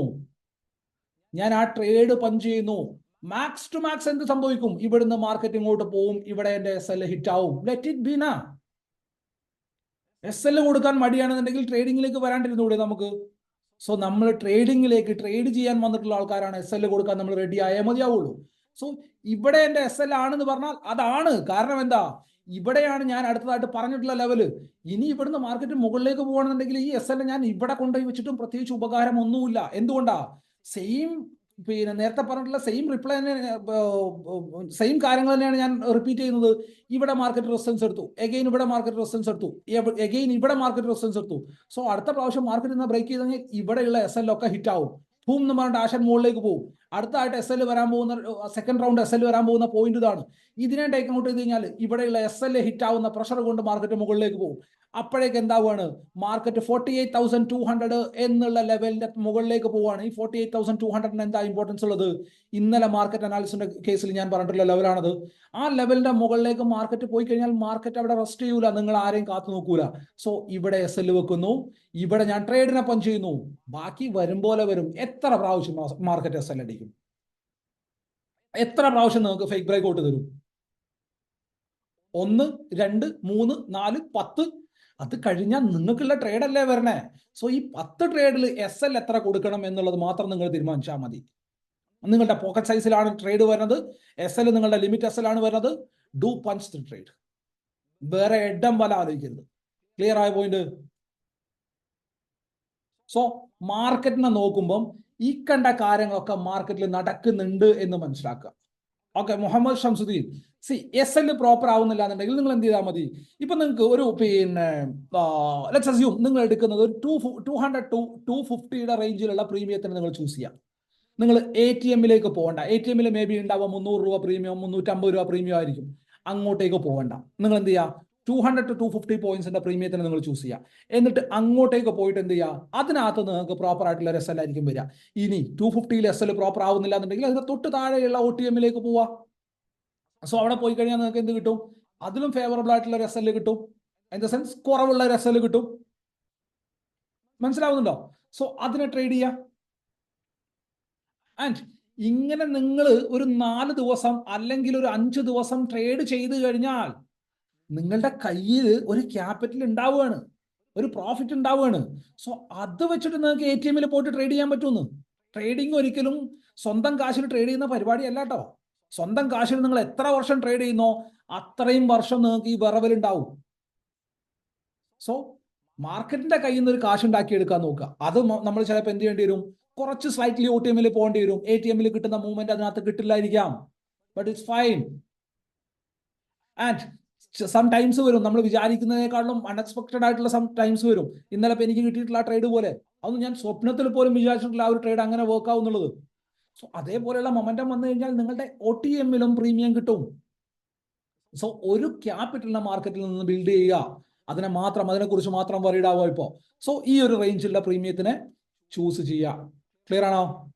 ഞാൻ ആ ട്രേഡ് പഞ്ച് ചെയ്യുന്നു. മാക്സ് ടു മാക്സ് എന്ത് സംഭവിക്കും? ഇവിടുന്ന് മാർക്കറ്റ് ഇങ്ങോട്ട് പോവും. ഇവിടെ എന്റെ എസ് എൽ ഹിറ്റ് ആവും. Let it be S L കൊടുക്കാൻ മടിയാണെന്നുണ്ടെങ്കിൽ ട്രേഡിങ്ങിലേക്ക് വരാണ്ടിരുന്നൂടെ നമുക്ക്. സോ നമ്മൾ ട്രേഡിങ്ങിലേക്ക് ട്രേഡ് ചെയ്യാൻ വന്നിട്ടുള്ള ആൾക്കാരാണ്. എസ് എൽ കൊടുക്കാൻ നമ്മൾ റെഡി ആയേ മതിയാവുള്ളൂ. സോ ഇവിടെ എന്റെ എസ് എൽ ആണെന്ന് പറഞ്ഞാൽ അതാണ്. കാരണം എന്താ? ഇവിടെയാണ് ഞാൻ അടുത്തതായിട്ട് പറഞ്ഞിട്ടുള്ള ലെവൽ ഇനി ഇവിടുന്ന് മാർക്കറ്റ് മുകളിലേക്ക് പോകണമെന്നുണ്ടെങ്കിൽ ഈ എസ് എൽ ഞാൻ ഇവിടെ കൊണ്ടുപോയി വെച്ചിട്ടും പ്രത്യേകിച്ച് ഉപകാരം ഒന്നുമില്ല. എന്തുകൊണ്ടാ? സെയിം പിന്നെ നേരത്തെ പറഞ്ഞിട്ടുള്ള സെയിം റിപ്ലൈ തന്നെ സെയിം കാര്യങ്ങൾ തന്നെയാണ് ഞാൻ റിപ്പീറ്റ് ചെയ്യുന്നത്. ഇവിടെ മാർക്കറ്റ് റെസിസ്റ്റൻസ് എടുത്തു. എഗെയിൻ ഇവിടെ മാർക്കറ്റ് റെസിസ്റ്റൻസ് എടുത്തു. എഗെയിൻ ഇവിടെ മാർക്കറ്റ് റെസിസ്റ്റൻസ് എടുത്തു. സോ അടുത്ത പ്രാവശ്യം മാർക്കറ്റ് നിന്ന് ബ്രേക്ക് ചെയ്തെങ്കിൽ ഇവിടെയുള്ള എസ് എൽ ഒക്കെ ഹിറ്റ് ആവും. ഭൂം എന്ന് പറഞ്ഞിട്ട് ആശൻ മുകളിലേക്ക് പോകും അടുത്തായിട്ട് എസ് എൽ വരാൻ പോകുന്ന സെക്കൻഡ് റൗണ്ട് എസ് എൽ വരാൻ പോകുന്ന പോയിന്റ് ഇതാണ്. ഇതിനെ ടേക്ക് ഔട്ട് ചെയ്ത് കഴിഞ്ഞാൽ ഇവിടെയുള്ള എസ് എൽ ഹിറ്റ് ആവുന്ന പ്രഷർ കൊണ്ട് മാർക്കറ്റ് മുകളിലേക്ക് പോകും. അപ്പോഴേക്ക് എന്താവുകയാണ്? Market forty eight thousand two hundred എന്നുള്ള ലെവലിന്റെ മുകളിലേക്ക് പോവുകയാണ്. ഈ ഫോർട്ടി എയ്റ്റ് തൗസൻഡ് ടു ഹൺഡ്രഡിന് എന്താ ഇമ്പോർട്ടൻസ് ഉള്ളത്? ഇന്നലെ മാർക്കറ്റ് അനാലിസിന്റെ കേസിൽ ഞാൻ പറഞ്ഞിട്ടുള്ള ലെവലാണത് ആ ലെവലിന്റെ മുകളിലേക്ക് മാർക്കറ്റ് പോയി കഴിഞ്ഞാൽ മാർക്കറ്റ് അവിടെ റെസ്റ്റ് ചെയ്യൂല. നിങ്ങൾ ആരെയും കാത്തു നോക്കൂല. സോ ഇവിടെ എസ് എൽ വെക്കുന്നു. ഇവിടെ ഞാൻ ട്രേഡിനൊപ്പം ചെയ്യുന്നു. ബാക്കി വരും പോലെ വരും. എത്ര പ്രാവശ്യം മാർക്കറ്റ് എസ് എൽ അടിക്കും? എത്ര പ്രാവശ്യം നിങ്ങൾക്ക് ഫേക്ക് ബ്രേക്ക് ഔട്ട് തരും? ഒന്ന് രണ്ട് മൂന്ന് നാല് പത്ത് അത് കഴിഞ്ഞാൽ നിങ്ങൾക്കുള്ള ട്രേഡ് അല്ലേ വരണേ? സോ ഈ പത്ത് ട്രേഡിൽ എസ് എൽ എത്ര കൊടുക്കണം എന്നുള്ളത് മാത്രം നിങ്ങൾ തീരുമാനിച്ചാൽ മതി. നിങ്ങളുടെ പോക്കറ്റ് സൈസിലാണ് ട്രേഡ് വരുന്നത്. എസ് എൽ നിങ്ങളുടെ ലിമിറ്റ് എസ് എൽ ആണ് വരുന്നത്. ഡു പഞ്ച് ദി ട്രേഡ് വേറെ എഡം വല ആലോചിക്കരുത്. ക്ലിയർ ആയ പോയിന്റ് സോ മാർക്കറ്റിനെ നോക്കുമ്പം ഈ കണ്ട കാര്യങ്ങളൊക്കെ മാർക്കറ്റിൽ നടക്കുന്നുണ്ട് എന്ന് മനസ്സിലാക്കുക. Okay Muhammad Shamsuddin C S L proper ആവുന്നില്ല എന്നുണ്ടെങ്കിൽ നിങ്ങൾ എന്ത് ചെയ്താൽ മതി. ഇപ്പൊ നിങ്ങൾക്ക് ഒരു പിന്നെ ലെറ്റ്സ് അസ്യൂം നിങ്ങൾ എടുക്കുന്നത് ഒരു two two hundred two two ഫിഫ്റ്റിയുടെ റേഞ്ചിലുള്ള പ്രീമിയത്തിന് നിങ്ങൾ ചൂസ് ചെയ്യാം. നിങ്ങൾ എ ടി എമ്മിലേക്ക് പോകണ്ട. എ ടി എമ്മിൽ മേ ബി ഉണ്ടാവുക മുന്നൂറ് രൂപ പ്രീമിയം മുന്നൂറ്റമ്പത് രൂപ പ്രീമിയം ആയിരിക്കും. അങ്ങോട്ടേക്ക് പോകണ്ട. നിങ്ങൾ എന്ത് ചെയ്യുക two hundred to two fifty പോയിന്റ്സിന്റെ പ്രീമിയത്തിന് നിങ്ങൾ ചൂസ് ചെയ്യുക എന്നിട്ട് അങ്ങോട്ടേക്ക് പോയിട്ട് എന്ത് ചെയ്യുക അതിനകത്ത് നിങ്ങൾക്ക് പ്രോപ്പർ ആയിട്ടുള്ള എസ് എൽ ആയിരിക്കും വരിക. ഇനി ടു ഫിഫ്റ്റിയിൽ എസ് എൽ പ്രോപ്പർ ആവുന്നില്ല എന്നുണ്ടെങ്കിൽ അതിന്റെ തൊട്ട് താഴെയുള്ള ഒ ടി എമ്മിലേക്ക് പോവാ. സോ അവിടെ പോയി കഴിഞ്ഞാൽ നിങ്ങൾക്ക് എന്ത് കിട്ടും? അതിലും ഫേവറബിൾ ആയിട്ടുള്ള ഒരു എസ് എൽ കിട്ടും. ഇൻ ദ സെൻസ് കുറവുള്ള ഒരു എസ് എൽ കിട്ടും. മനസ്സിലാവുന്നുണ്ടോ? സോ അതിനെ ട്രേഡ് ചെയ്യാം. ആൻഡ് ഇങ്ങനെ നിങ്ങൾ ഒരു നാല് ദിവസം അല്ലെങ്കിൽ ഒരു അഞ്ച് ദിവസം ട്രേഡ് ചെയ്ത് കഴിഞ്ഞാൽ നിങ്ങളുടെ കയ്യിൽ ഒരു ക്യാപിറ്റൽ ഉണ്ടാവുകയാണ്. ഒരു പ്രോഫിറ്റ് ഉണ്ടാവുകയാണ്. സോ അത് വെച്ചിട്ട് നിങ്ങൾക്ക് എ ടി എമ്മിൽ പോയിട്ട് ട്രേഡ് ചെയ്യാൻ പറ്റുമെന്ന്. ട്രേഡിംഗ് ഒരിക്കലും സ്വന്തം കാശിൽ ട്രേഡ് ചെയ്യുന്ന പരിപാടിയല്ല കേട്ടോ. സ്വന്തം കാശിൽ നിങ്ങൾ എത്ര വർഷം ട്രേഡ് ചെയ്യുന്നോ അത്രയും വർഷം നിങ്ങൾക്ക് ഈ വിറവലുണ്ടാവും. സോ മാർക്കറ്റിന്റെ കയ്യിൽ നിന്ന് ഒരു കാശ് ഉണ്ടാക്കി എടുക്കാൻ നോക്കുക. അത് നമ്മൾ ചിലപ്പോൾ എന്ത് ചെയ്യേണ്ടി വരും? കുറച്ച് സ്ലൈറ്റ്ലി ഒ ടി എമ്മിൽ പോകേണ്ടി വരും. എ ടി എമ്മിൽ കിട്ടുന്ന മൂവ്മെന്റ് അതിനകത്ത് കിട്ടില്ലായിരിക്കാം. But it's fine and sometimes വരും. നമ്മൾ വിചാരിക്കുന്നതിനേക്കാളും അൺഎക്സ്പെക്റ്റഡ് ആയിട്ടുള്ള സം ടൈംസ് വരും. ഇന്നലെ എനിക്ക് കിട്ടിയിട്ടുള്ള ട്രേഡ് പോലെ. അതൊന്നും ഞാൻ സ്വപ്നത്തിൽ പോലും വിചാരിച്ചിട്ടില്ല ആ ഒരു ട്രേഡ് അങ്ങനെ വർക്ക് ആവുന്നുള്ളത് സോ അതേപോലെയുള്ള മൊമെന്റം വന്നു കഴിഞ്ഞാൽ നിങ്ങളുടെ ഒ ടി എമ്മിലും പ്രീമിയം കിട്ടും. സോ ഒരു ക്യാപിറ്റലിനെ മാർക്കറ്റിൽ നിന്ന് ബിൽഡ് ചെയ്യുക. അതിനെ മാത്രം അതിനെക്കുറിച്ച് മാത്രം വറീഡാവോ ഇപ്പോ. സോ ഈ ഒരു റേഞ്ചിലുള്ള പ്രീമിയത്തിനെ ചൂസ് ചെയ്യുക. ക്ലിയർ ആണോ?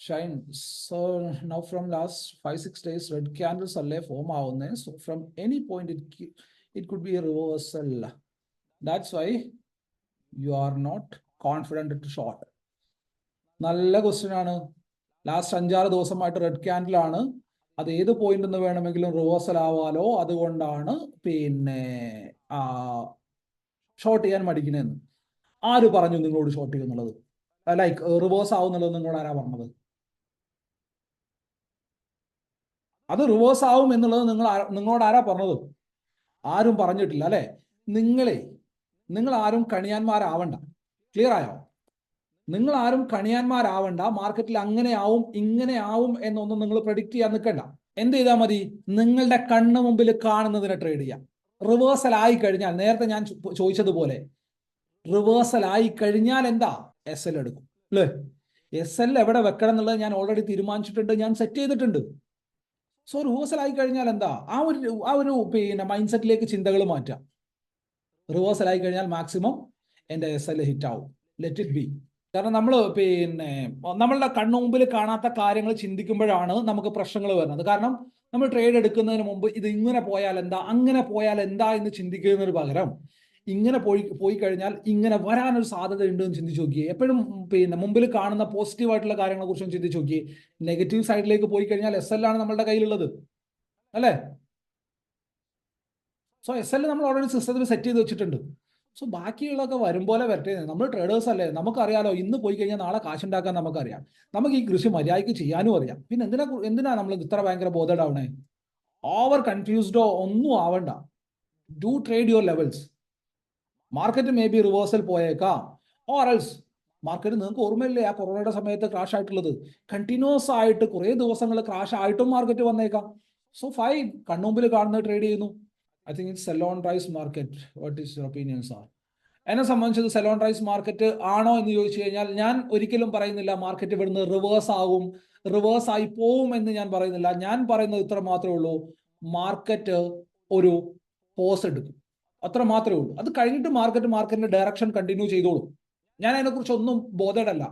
Shine so now from last five six days red candles അല്ലേ ഫോം ആവുന്നത് so from any point it could be reversal that's why you are not confident short നല്ല ക്വസ്റ്റ്യൻ ആണ്. ലാസ്റ്റ് അഞ്ചാറ് ദിവസമായിട്ട് റെഡ് ക്യാൻഡിലാണ് അത് ഏത് പോയിന്റ് നിന്ന് വേണമെങ്കിലും റിവേഴ്സൽ ആവാലോ അതുകൊണ്ടാണ് പിന്നെ ആ ഷോർട്ട് ചെയ്യാൻ മടിക്കണേന്ന് ആര് പറഞ്ഞു നിങ്ങളോട് ഷോർട്ട് ചെയ്യുന്നുള്ളത്? ലൈക്ക് റിവേഴ്സ് ആവുന്നുള്ളത് നിങ്ങളോട് ആരാ പറഞ്ഞത്? അത് റിവേഴ്സ് ആവും എന്നുള്ളത് നിങ്ങൾ നിങ്ങളോട് ആരാ പറഞ്ഞത്? ആരും പറഞ്ഞിട്ടില്ല അല്ലെ? നിങ്ങളെ നിങ്ങൾ ആരും കണിയാന്മാരാവണ്ട. ക്ലിയർ ആയോ? നിങ്ങൾ ആരും കണിയാന്മാരാവണ്ട മാർക്കറ്റിൽ അങ്ങനെ ആവും ഇങ്ങനെ ആവും എന്നൊന്നും നിങ്ങൾ പ്രഡിക്റ്റ് ചെയ്യാൻ നിൽക്കണ്ട. എന്ത് ചെയ്താൽ മതി? നിങ്ങളുടെ കണ്ണ് മുമ്പിൽ കാണുന്നതിനെ ട്രേഡ് ചെയ്യാം. റിവേഴ്സൽ ആയി കഴിഞ്ഞാൽ നേരത്തെ ഞാൻ ചോദിച്ചതുപോലെ റിവേഴ്സൽ ആയി കഴിഞ്ഞാൽ എന്താ? എസ് എൽ എടുക്കും. അല്ലേ എസ് എൽ എവിടെ വെക്കണം എന്നുള്ളത് ഞാൻ ഓൾറെഡി തീരുമാനിച്ചിട്ടുണ്ട് ഞാൻ സെറ്റ് ചെയ്തിട്ടുണ്ട്. സോ റിവേഴ്സൽ ആയി കഴിഞ്ഞാൽ എന്താ? ആ ഒരു ആ ഒരു പിന്നെ മൈൻഡ് സെറ്റിലേക്ക് ചിന്തകൾ മാറ്റാം. റിവേഴ്സൽ ആയി കഴിഞ്ഞാൽ മാക്സിമം എന്റെ എസ് എൽ ഹിറ്റ് ആവും. ലെറ്റ് ഇറ്റ് ബി കാരണം നമ്മൾ പിന്നെ നമ്മളുടെ കണ്ണുമുമ്പിൽ കാണാത്ത കാര്യങ്ങൾ ചിന്തിക്കുമ്പോഴാണ് നമുക്ക് പ്രശ്നങ്ങൾ വരുന്നത്. കാരണം നമ്മൾ ട്രേഡ് എടുക്കുന്നതിന് മുമ്പ് ഇത് ഇങ്ങനെ പോയാൽ എന്താ അങ്ങനെ പോയാൽ എന്താ എന്ന് ചിന്തിക്കുന്നതിന് പകരം ഇങ്ങനെ പോയി പോയി കഴിഞ്ഞാൽ ഇങ്ങനെ വരാനൊരു സാധ്യത ഉണ്ട് എന്ന് ചിന്തിച്ച് നോക്കിയേ. എപ്പോഴും പിന്നെ മുമ്പിൽ കാണുന്ന പോസിറ്റീവ് ആയിട്ടുള്ള കാര്യങ്ങളെ കുറിച്ചും ചിന്തിച്ച് നോക്കിയേ. നെഗറ്റീവ് സൈഡിലേക്ക് പോയി കഴിഞ്ഞാൽ എസ് എൽ ആണ് നമ്മളുടെ കയ്യിലുള്ളത്. അല്ലേ? സോ എസ് എൽ നമ്മൾ ഓൾറെഡി സിസ്റ്റത്തിൽ സെറ്റ് ചെയ്ത് വെച്ചിട്ടുണ്ട്. സോ ബാക്കിയുള്ളതൊക്കെ വരും പോലെ വരട്ടെ. നമ്മൾ ട്രേഡേഴ്സ് അല്ലേ? നമുക്കറിയാലോ ഇന്ന് പോയി കഴിഞ്ഞാൽ നാളെ കാശുണ്ടാക്കാൻ നമുക്കറിയാം. നമുക്ക് ഈ കൃഷി മര്യാദയ്ക്ക് ചെയ്യാനും അറിയാം. പിന്നെ എന്തിനാ എന്തിനാ നമ്മൾ ഇത്ര ഭയങ്കര ബോധഡാവണേ ഓവർ കൺഫ്യൂസ്ഡോ ഒന്നും ആവണ്ട. Do trade your levels market maybe reversal പോയേക്കാം. ഓർ എൽസ് മാർക്കറ്റ് നിങ്ങൾക്ക് ഓർമ്മയില്ലേ ആ കൊറോണയുടെ സമയത്ത് ക്രാഷ് ആയിട്ടുള്ളത്? കണ്ടിന്യൂസ് ആയിട്ട് കുറേ ദിവസങ്ങൾ ക്രാഷ് ആയിട്ടും മാർക്കറ്റ് വന്നേക്കാം. സോ ഫൈൻ കണ്ണുമ്പിൽ കാണുന്നത് ട്രേഡ് ചെയ്യുന്നു. I think it sell on rise market what is your opinions are എന്നെ സംബന്ധിച്ചത് സെലോൺ റൈസ് മാർക്കറ്റ് ആണോ എന്ന് ചോദിച്ചു കഴിഞ്ഞാൽ ഞാൻ ഒരിക്കലും പറയുന്നില്ല മാർക്കറ്റ് ഇവിടുന്ന് റിവേഴ്സ് ആകും റിവേഴ്സ് ആയി പോവും എന്ന് ഞാൻ പറയുന്നില്ല. ഞാൻ പറയുന്നത് ഇത്ര മാത്രമേ ഉള്ളൂ. മാർക്കറ്റ് ഒരു പോസ് എടുക്കും. അത്ര മാത്രമേ ഉള്ളൂ. അത് കഴിഞ്ഞിട്ട് മാർക്കറ്റ് മാർക്കറ്റിന്റെ ഡയറക്ഷൻ കണ്ടിന്യൂ ചെയ്തോളും. ഞാൻ അതിനെക്കുറിച്ച് ഒന്നും ബോധേഡല്ല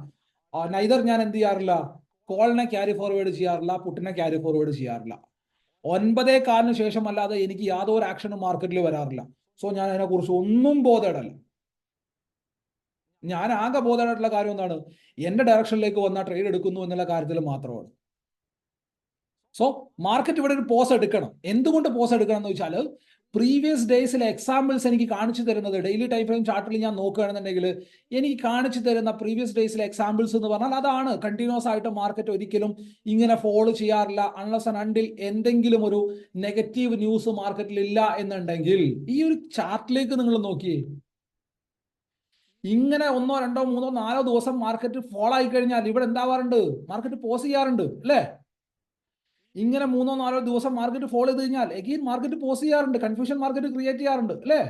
നൈതർ ഞാൻ എന്ത് ചെയ്യാറില്ല. കോളിനെ ക്യാരി ഫോർവേഡ് ചെയ്യാറില്ല പുട്ടിനെ ക്യാരി ഫോർവേഡ് ചെയ്യാറില്ല. ഒൻപതേ കാലിന് ശേഷം അല്ലാതെ എനിക്ക് യാതൊരു ആക്ഷനും മാർക്കറ്റിൽ വരാറില്ല. സോ ഞാൻ അതിനെക്കുറിച്ച് ഒന്നും ബോധേഡല്ല ഞാൻ ആകെ ബോധമായിട്ടുള്ള കാര്യം എന്താണ്? എന്റെ ഡയറക്ഷനിലേക്ക് വന്ന ട്രേഡ് എടുക്കുന്നു എന്നുള്ള കാര്യത്തിൽ മാത്രമാണ്. സോ മാർക്കറ്റ് ഇവിടെ ഒരു പോസ് എടുക്കണം. എന്തുകൊണ്ട് പോസ് എടുക്കണം എന്ന് വെച്ചാൽ പ്രീവിയസ് ഡേയ്സിലെ എക്സാമ്പിൾസ് എനിക്ക് കാണിച്ചു തരുന്നത്. ഡെയിലി ടൈം ഫ്രെയിം ചാർട്ടിൽ ഞാൻ നോക്കുകയാണെന്നുണ്ടെങ്കിൽ എനിക്ക് കാണിച്ചു തരുന്ന പ്രീവിയസ് ഡേയ്സിലെ എക്സാമ്പിൾസ് എന്ന് പറഞ്ഞാൽ അതാണ്. കണ്ടിന്യൂസ് ആയിട്ട് മാർക്കറ്റ് ഒരിക്കലും ഇങ്ങനെ ഫോളോ ചെയ്യാറില്ല. അൺലസ് ആൻഡ് അണ്ടിൽ എന്തെങ്കിലും ഒരു നെഗറ്റീവ് ന്യൂസ് മാർക്കറ്റിൽ ഇല്ല എന്നുണ്ടെങ്കിൽ ഈ ഒരു ചാർട്ടിലേക്ക് നിങ്ങൾ നോക്കിയേ. ഇങ്ങനെ ഒന്നോ രണ്ടോ മൂന്നോ നാലോ ദിവസം മാർക്കറ്റ് ഫോളോ ആയി കഴിഞ്ഞാൽ ഇവിടെ എന്താവാറുണ്ട്? മാർക്കറ്റ് പോസ് ചെയ്യാറുണ്ട്. അല്ലേ? ഇങ്ങനെ മൂന്നോ നാലോ ദിവസം മാർക്കറ്റ് ഫോളോ ചെയ്ത് കഴിഞ്ഞാൽ എഗെയിൻ മാർക്കറ്റ് പോസ് ചെയ്യാറുണ്ട് കൺഫ്യൂഷൻ മാർക്കറ്റ് ക്രിയേറ്റ് ചെയ്യാറുണ്ട് അല്ലേ?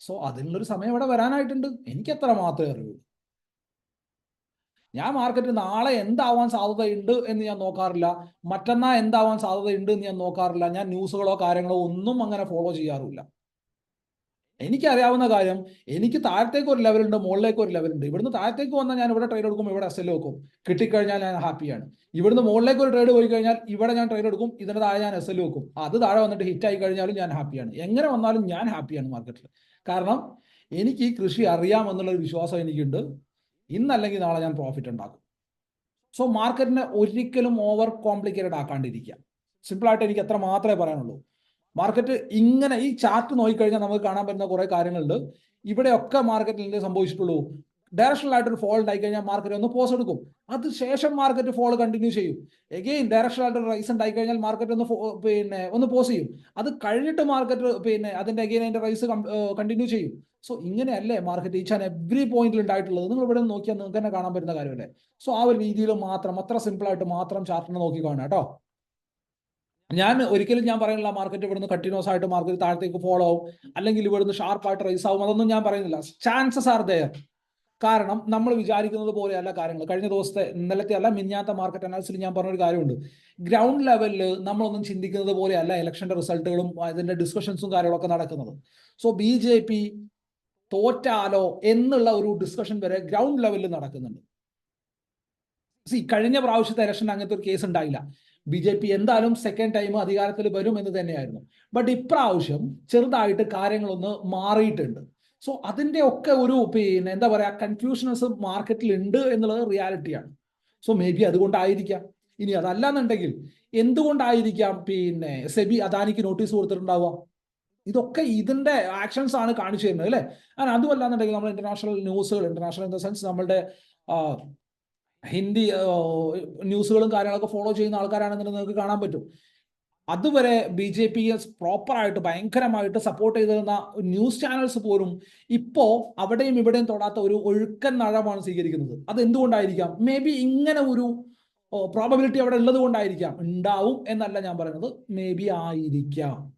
സോ അതിനുള്ളൊരു സമയം ഇവിടെ വരാനായിട്ടുണ്ട്. എനിക്ക് എത്ര മാത്രമേ അറിയൂ ഞാൻ മാർക്കറ്റ് നാളെ എന്താവാൻ സാധ്യതയുണ്ട് എന്ന് ഞാൻ നോക്കാറില്ല. മറ്റന്നാ എന്താവാൻ സാധ്യതയുണ്ട് എന്ന് ഞാൻ നോക്കാറില്ല. ഞാൻ ന്യൂസുകളോ കാര്യങ്ങളോ ഒന്നും അങ്ങനെ ഫോളോ ചെയ്യാറില്ല എനിക്കറിയാവുന്ന കാര്യം എനിക്ക് താഴത്തേക്ക് ഒരു ലെവലുണ്ട് മുകളിലേക്ക് ഒരു ലെവലുണ്ട് ഇവിടുന്ന് താഴത്തേക്ക് വന്നാൽ ഞാൻ ഇവിടെ ട്രേഡ് എടുക്കും ഇവിടെ എസ് എൽ വെക്കും. കിട്ടിക്കഴിഞ്ഞാൽ ഞാൻ ഹാപ്പിയാണ് ഇവിടുന്ന് മുകളിലേക്ക് ഒരു ട്രേഡ് പോയി കഴിഞ്ഞാൽ ഇവിടെ ഞാൻ ട്രേഡ് എടുക്കും ഇതിന് താഴെ ഞാൻ എസ് എൽ വെക്കും. അത് താഴെ വന്നിട്ട് ഹിറ്റ് ആയി കഴിഞ്ഞാലും ഞാൻ ഹാപ്പിയാണ് എങ്ങനെ വന്നാലും ഞാൻ ഹാപ്പിയാണ് മാർക്കറ്റിൽ കാരണം എനിക്ക് ഈ കൃഷി അറിയാമെന്നുള്ളൊരു വിശ്വാസം എനിക്കുണ്ട്. ഇന്നല്ലെങ്കിൽ നാളെ ഞാൻ പ്രോഫിറ്റ് ഉണ്ടാക്കും. സോ മാർക്കറ്റിനെ ഒരിക്കലും ഓവർ കോംപ്ലിക്കേറ്റഡ് ആക്കാണ്ടിരിക്കുക. സിമ്പിളായിട്ട് എനിക്ക് എത്ര മാത്രമേ പറയാനുള്ളൂ. മാർക്കറ്റ് ഇങ്ങനെ ഈ ചാർട്ട് നോക്കിക്കഴിഞ്ഞാൽ നമുക്ക് കാണാൻ പറ്റുന്ന കുറെ കാര്യങ്ങളുണ്ട്. ഇവിടെയൊക്കെ മാർക്കറ്റിൽ എന്തേ സംഭവിച്ചിട്ടുള്ളൂ. ഡയറക്ഷണൽ ആയിട്ടൊരു ഫോൾ ഉണ്ടായി കഴിഞ്ഞാൽ മാർക്കറ്റ് ഒന്ന് പോസ് എടുക്കും. അത് ശേഷം മാർക്കറ്റ് ഫോൾ കണ്ടിന്യൂ ചെയ്യും. എഗെയിൻ ഡയറക്ഷണൽ ആയിട്ട് റൈസ് ഉണ്ടായി കഴിഞ്ഞാൽ മാർക്കറ്റ് ഒന്ന് പിന്നെ ഒന്ന് പോസ് ചെയ്യും. അത് കഴിഞ്ഞിട്ട് മാർക്കറ്റ് പിന്നെ അതിന്റെ എഗെയിൻ അതിന്റെ റൈസ് കണ്ടിന്യൂ ചെയ്യും. സോ ഇങ്ങനെയല്ലേ മാർക്കറ്റ് ഈച്ച് ആൻഡ് എവറി പോയിന്റിൽ ഉണ്ടായിട്ടുള്ളത്? നിങ്ങൾ ഇവിടെ നോക്കിയാൽ നിങ്ങൾക്ക് തന്നെ കാണാൻ പറ്റുന്ന കാര്യമല്ലേ? സോ ആ ഒരു രീതിയിൽ മാത്രം അത്ര സിമ്പിൾ ആയിട്ട് മാത്രം ചാർട്ടിനെ നോക്കി കാണാം കേട്ടോ. ഞാൻ ഒരിക്കലും ഞാൻ പറയുന്നില്ല മാർക്കറ്റ് ഇവിടുന്ന് കണ്ടിന്യൂസ് ആയിട്ട് മാർക്കറ്റ് താഴത്തേക്ക് ഫോളോ ആവും അല്ലെങ്കിൽ ഇവിടുന്ന് ഷാർപ്പായിട്ട് റൈസ് ആവും അതൊന്നും ഞാൻ പറയുന്നില്ല. ചാൻസസ് ആർ ദയർ കാരണം നമ്മൾ വിചാരിക്കുന്നത് പോലെയല്ല കാര്യങ്ങൾ. കഴിഞ്ഞ ദിവസത്തെ ഇന്നലത്തെ അല്ല മിഞ്ഞാത്ത മാർക്കറ്റ് അനാലിസിൽ ഞാൻ പറഞ്ഞൊരു കാര്യമുണ്ട്. ഗ്രൗണ്ട് ലെവലിൽ നമ്മളൊന്നും ചിന്തിക്കുന്നത് പോലെയല്ല ഇലക്ഷന്റെ റിസൾട്ടുകളും അതിന്റെ ഡിസ്കഷൻസും കാര്യങ്ങളൊക്കെ നടക്കുന്നത്. സോ ബി ജെ പി തോറ്റാലോ എന്നുള്ള ഒരു ഡിസ്കഷൻ വരെ ഗ്രൗണ്ട് ലെവലിൽ നടക്കുന്നുണ്ട്. സി കഴിഞ്ഞ പ്രാവശ്യത്തെ ഇലക്ഷൻ അങ്ങനത്തെ ഒരു കേസ് ഉണ്ടായില്ല. ബി ജെ പി എന്തായാലും സെക്കൻഡ് ടൈം അധികാരത്തിൽ വരും എന്ന് തന്നെയായിരുന്നു. ബട്ട് ഇപ്രാവശ്യം ചെറുതായിട്ട് കാര്യങ്ങളൊന്ന് മാറിയിട്ടുണ്ട്. സോ അതിന്റെ ഒക്കെ ഒരു പിന്നെ എന്താ പറയുക കൺഫ്യൂഷൻസ് മാർക്കറ്റിൽ ഉണ്ട് എന്നുള്ളത് റിയാലിറ്റിയാണ് സോ മേ ബി അതുകൊണ്ടായിരിക്കാം. ഇനി അതല്ലാന്നുണ്ടെങ്കിൽ എന്തുകൊണ്ടായിരിക്കാം പിന്നെ സെബി അദാനിക്ക് നോട്ടീസ് കൊടുത്തിട്ടുണ്ടാവുക? ഇതൊക്കെ ഇതിന്റെ ആക്ഷൻസ് ആണ് കാണിച്ചു തരുന്നത് അല്ലേ? അതുമല്ല അതുമല്ലാന്നുണ്ടെങ്കിൽ നമ്മൾ ഇന്റർനാഷണൽ ന്യൂസുകൾ ഇന്റർനാഷണൽ ഇൻ ദ സെൻസ് നമ്മളുടെ ഹിന്ദി ന്യൂസുകളും കാര്യങ്ങളൊക്കെ ഫോളോ ചെയ്യുന്ന ആൾക്കാരാണെന്നുണ്ടെങ്കിൽ നിങ്ങൾക്ക് കാണാൻ പറ്റും. അതുവരെ ബി ജെ പി പ്രോപ്പറായിട്ട് ഭയങ്കരമായിട്ട് സപ്പോർട്ട് ചെയ്തിരുന്ന ന്യൂസ് ചാനൽസ് പോലും ഇപ്പോ അവിടെയും ഇവിടെയും തൊടാത്ത ഒരു ഒഴുക്കൻ നഴമാണ് സ്വീകരിക്കുന്നത്. അത് എന്തുകൊണ്ടായിരിക്കാം മേ ബി ഇങ്ങനെ ഒരു പ്രോബബിലിറ്റി അവിടെ ഉള്ളത് കൊണ്ടായിരിക്കാം. ഉണ്ടാവും എന്നല്ല ഞാൻ പറയുന്നത്. മേ ബി ആയിരിക്കാം.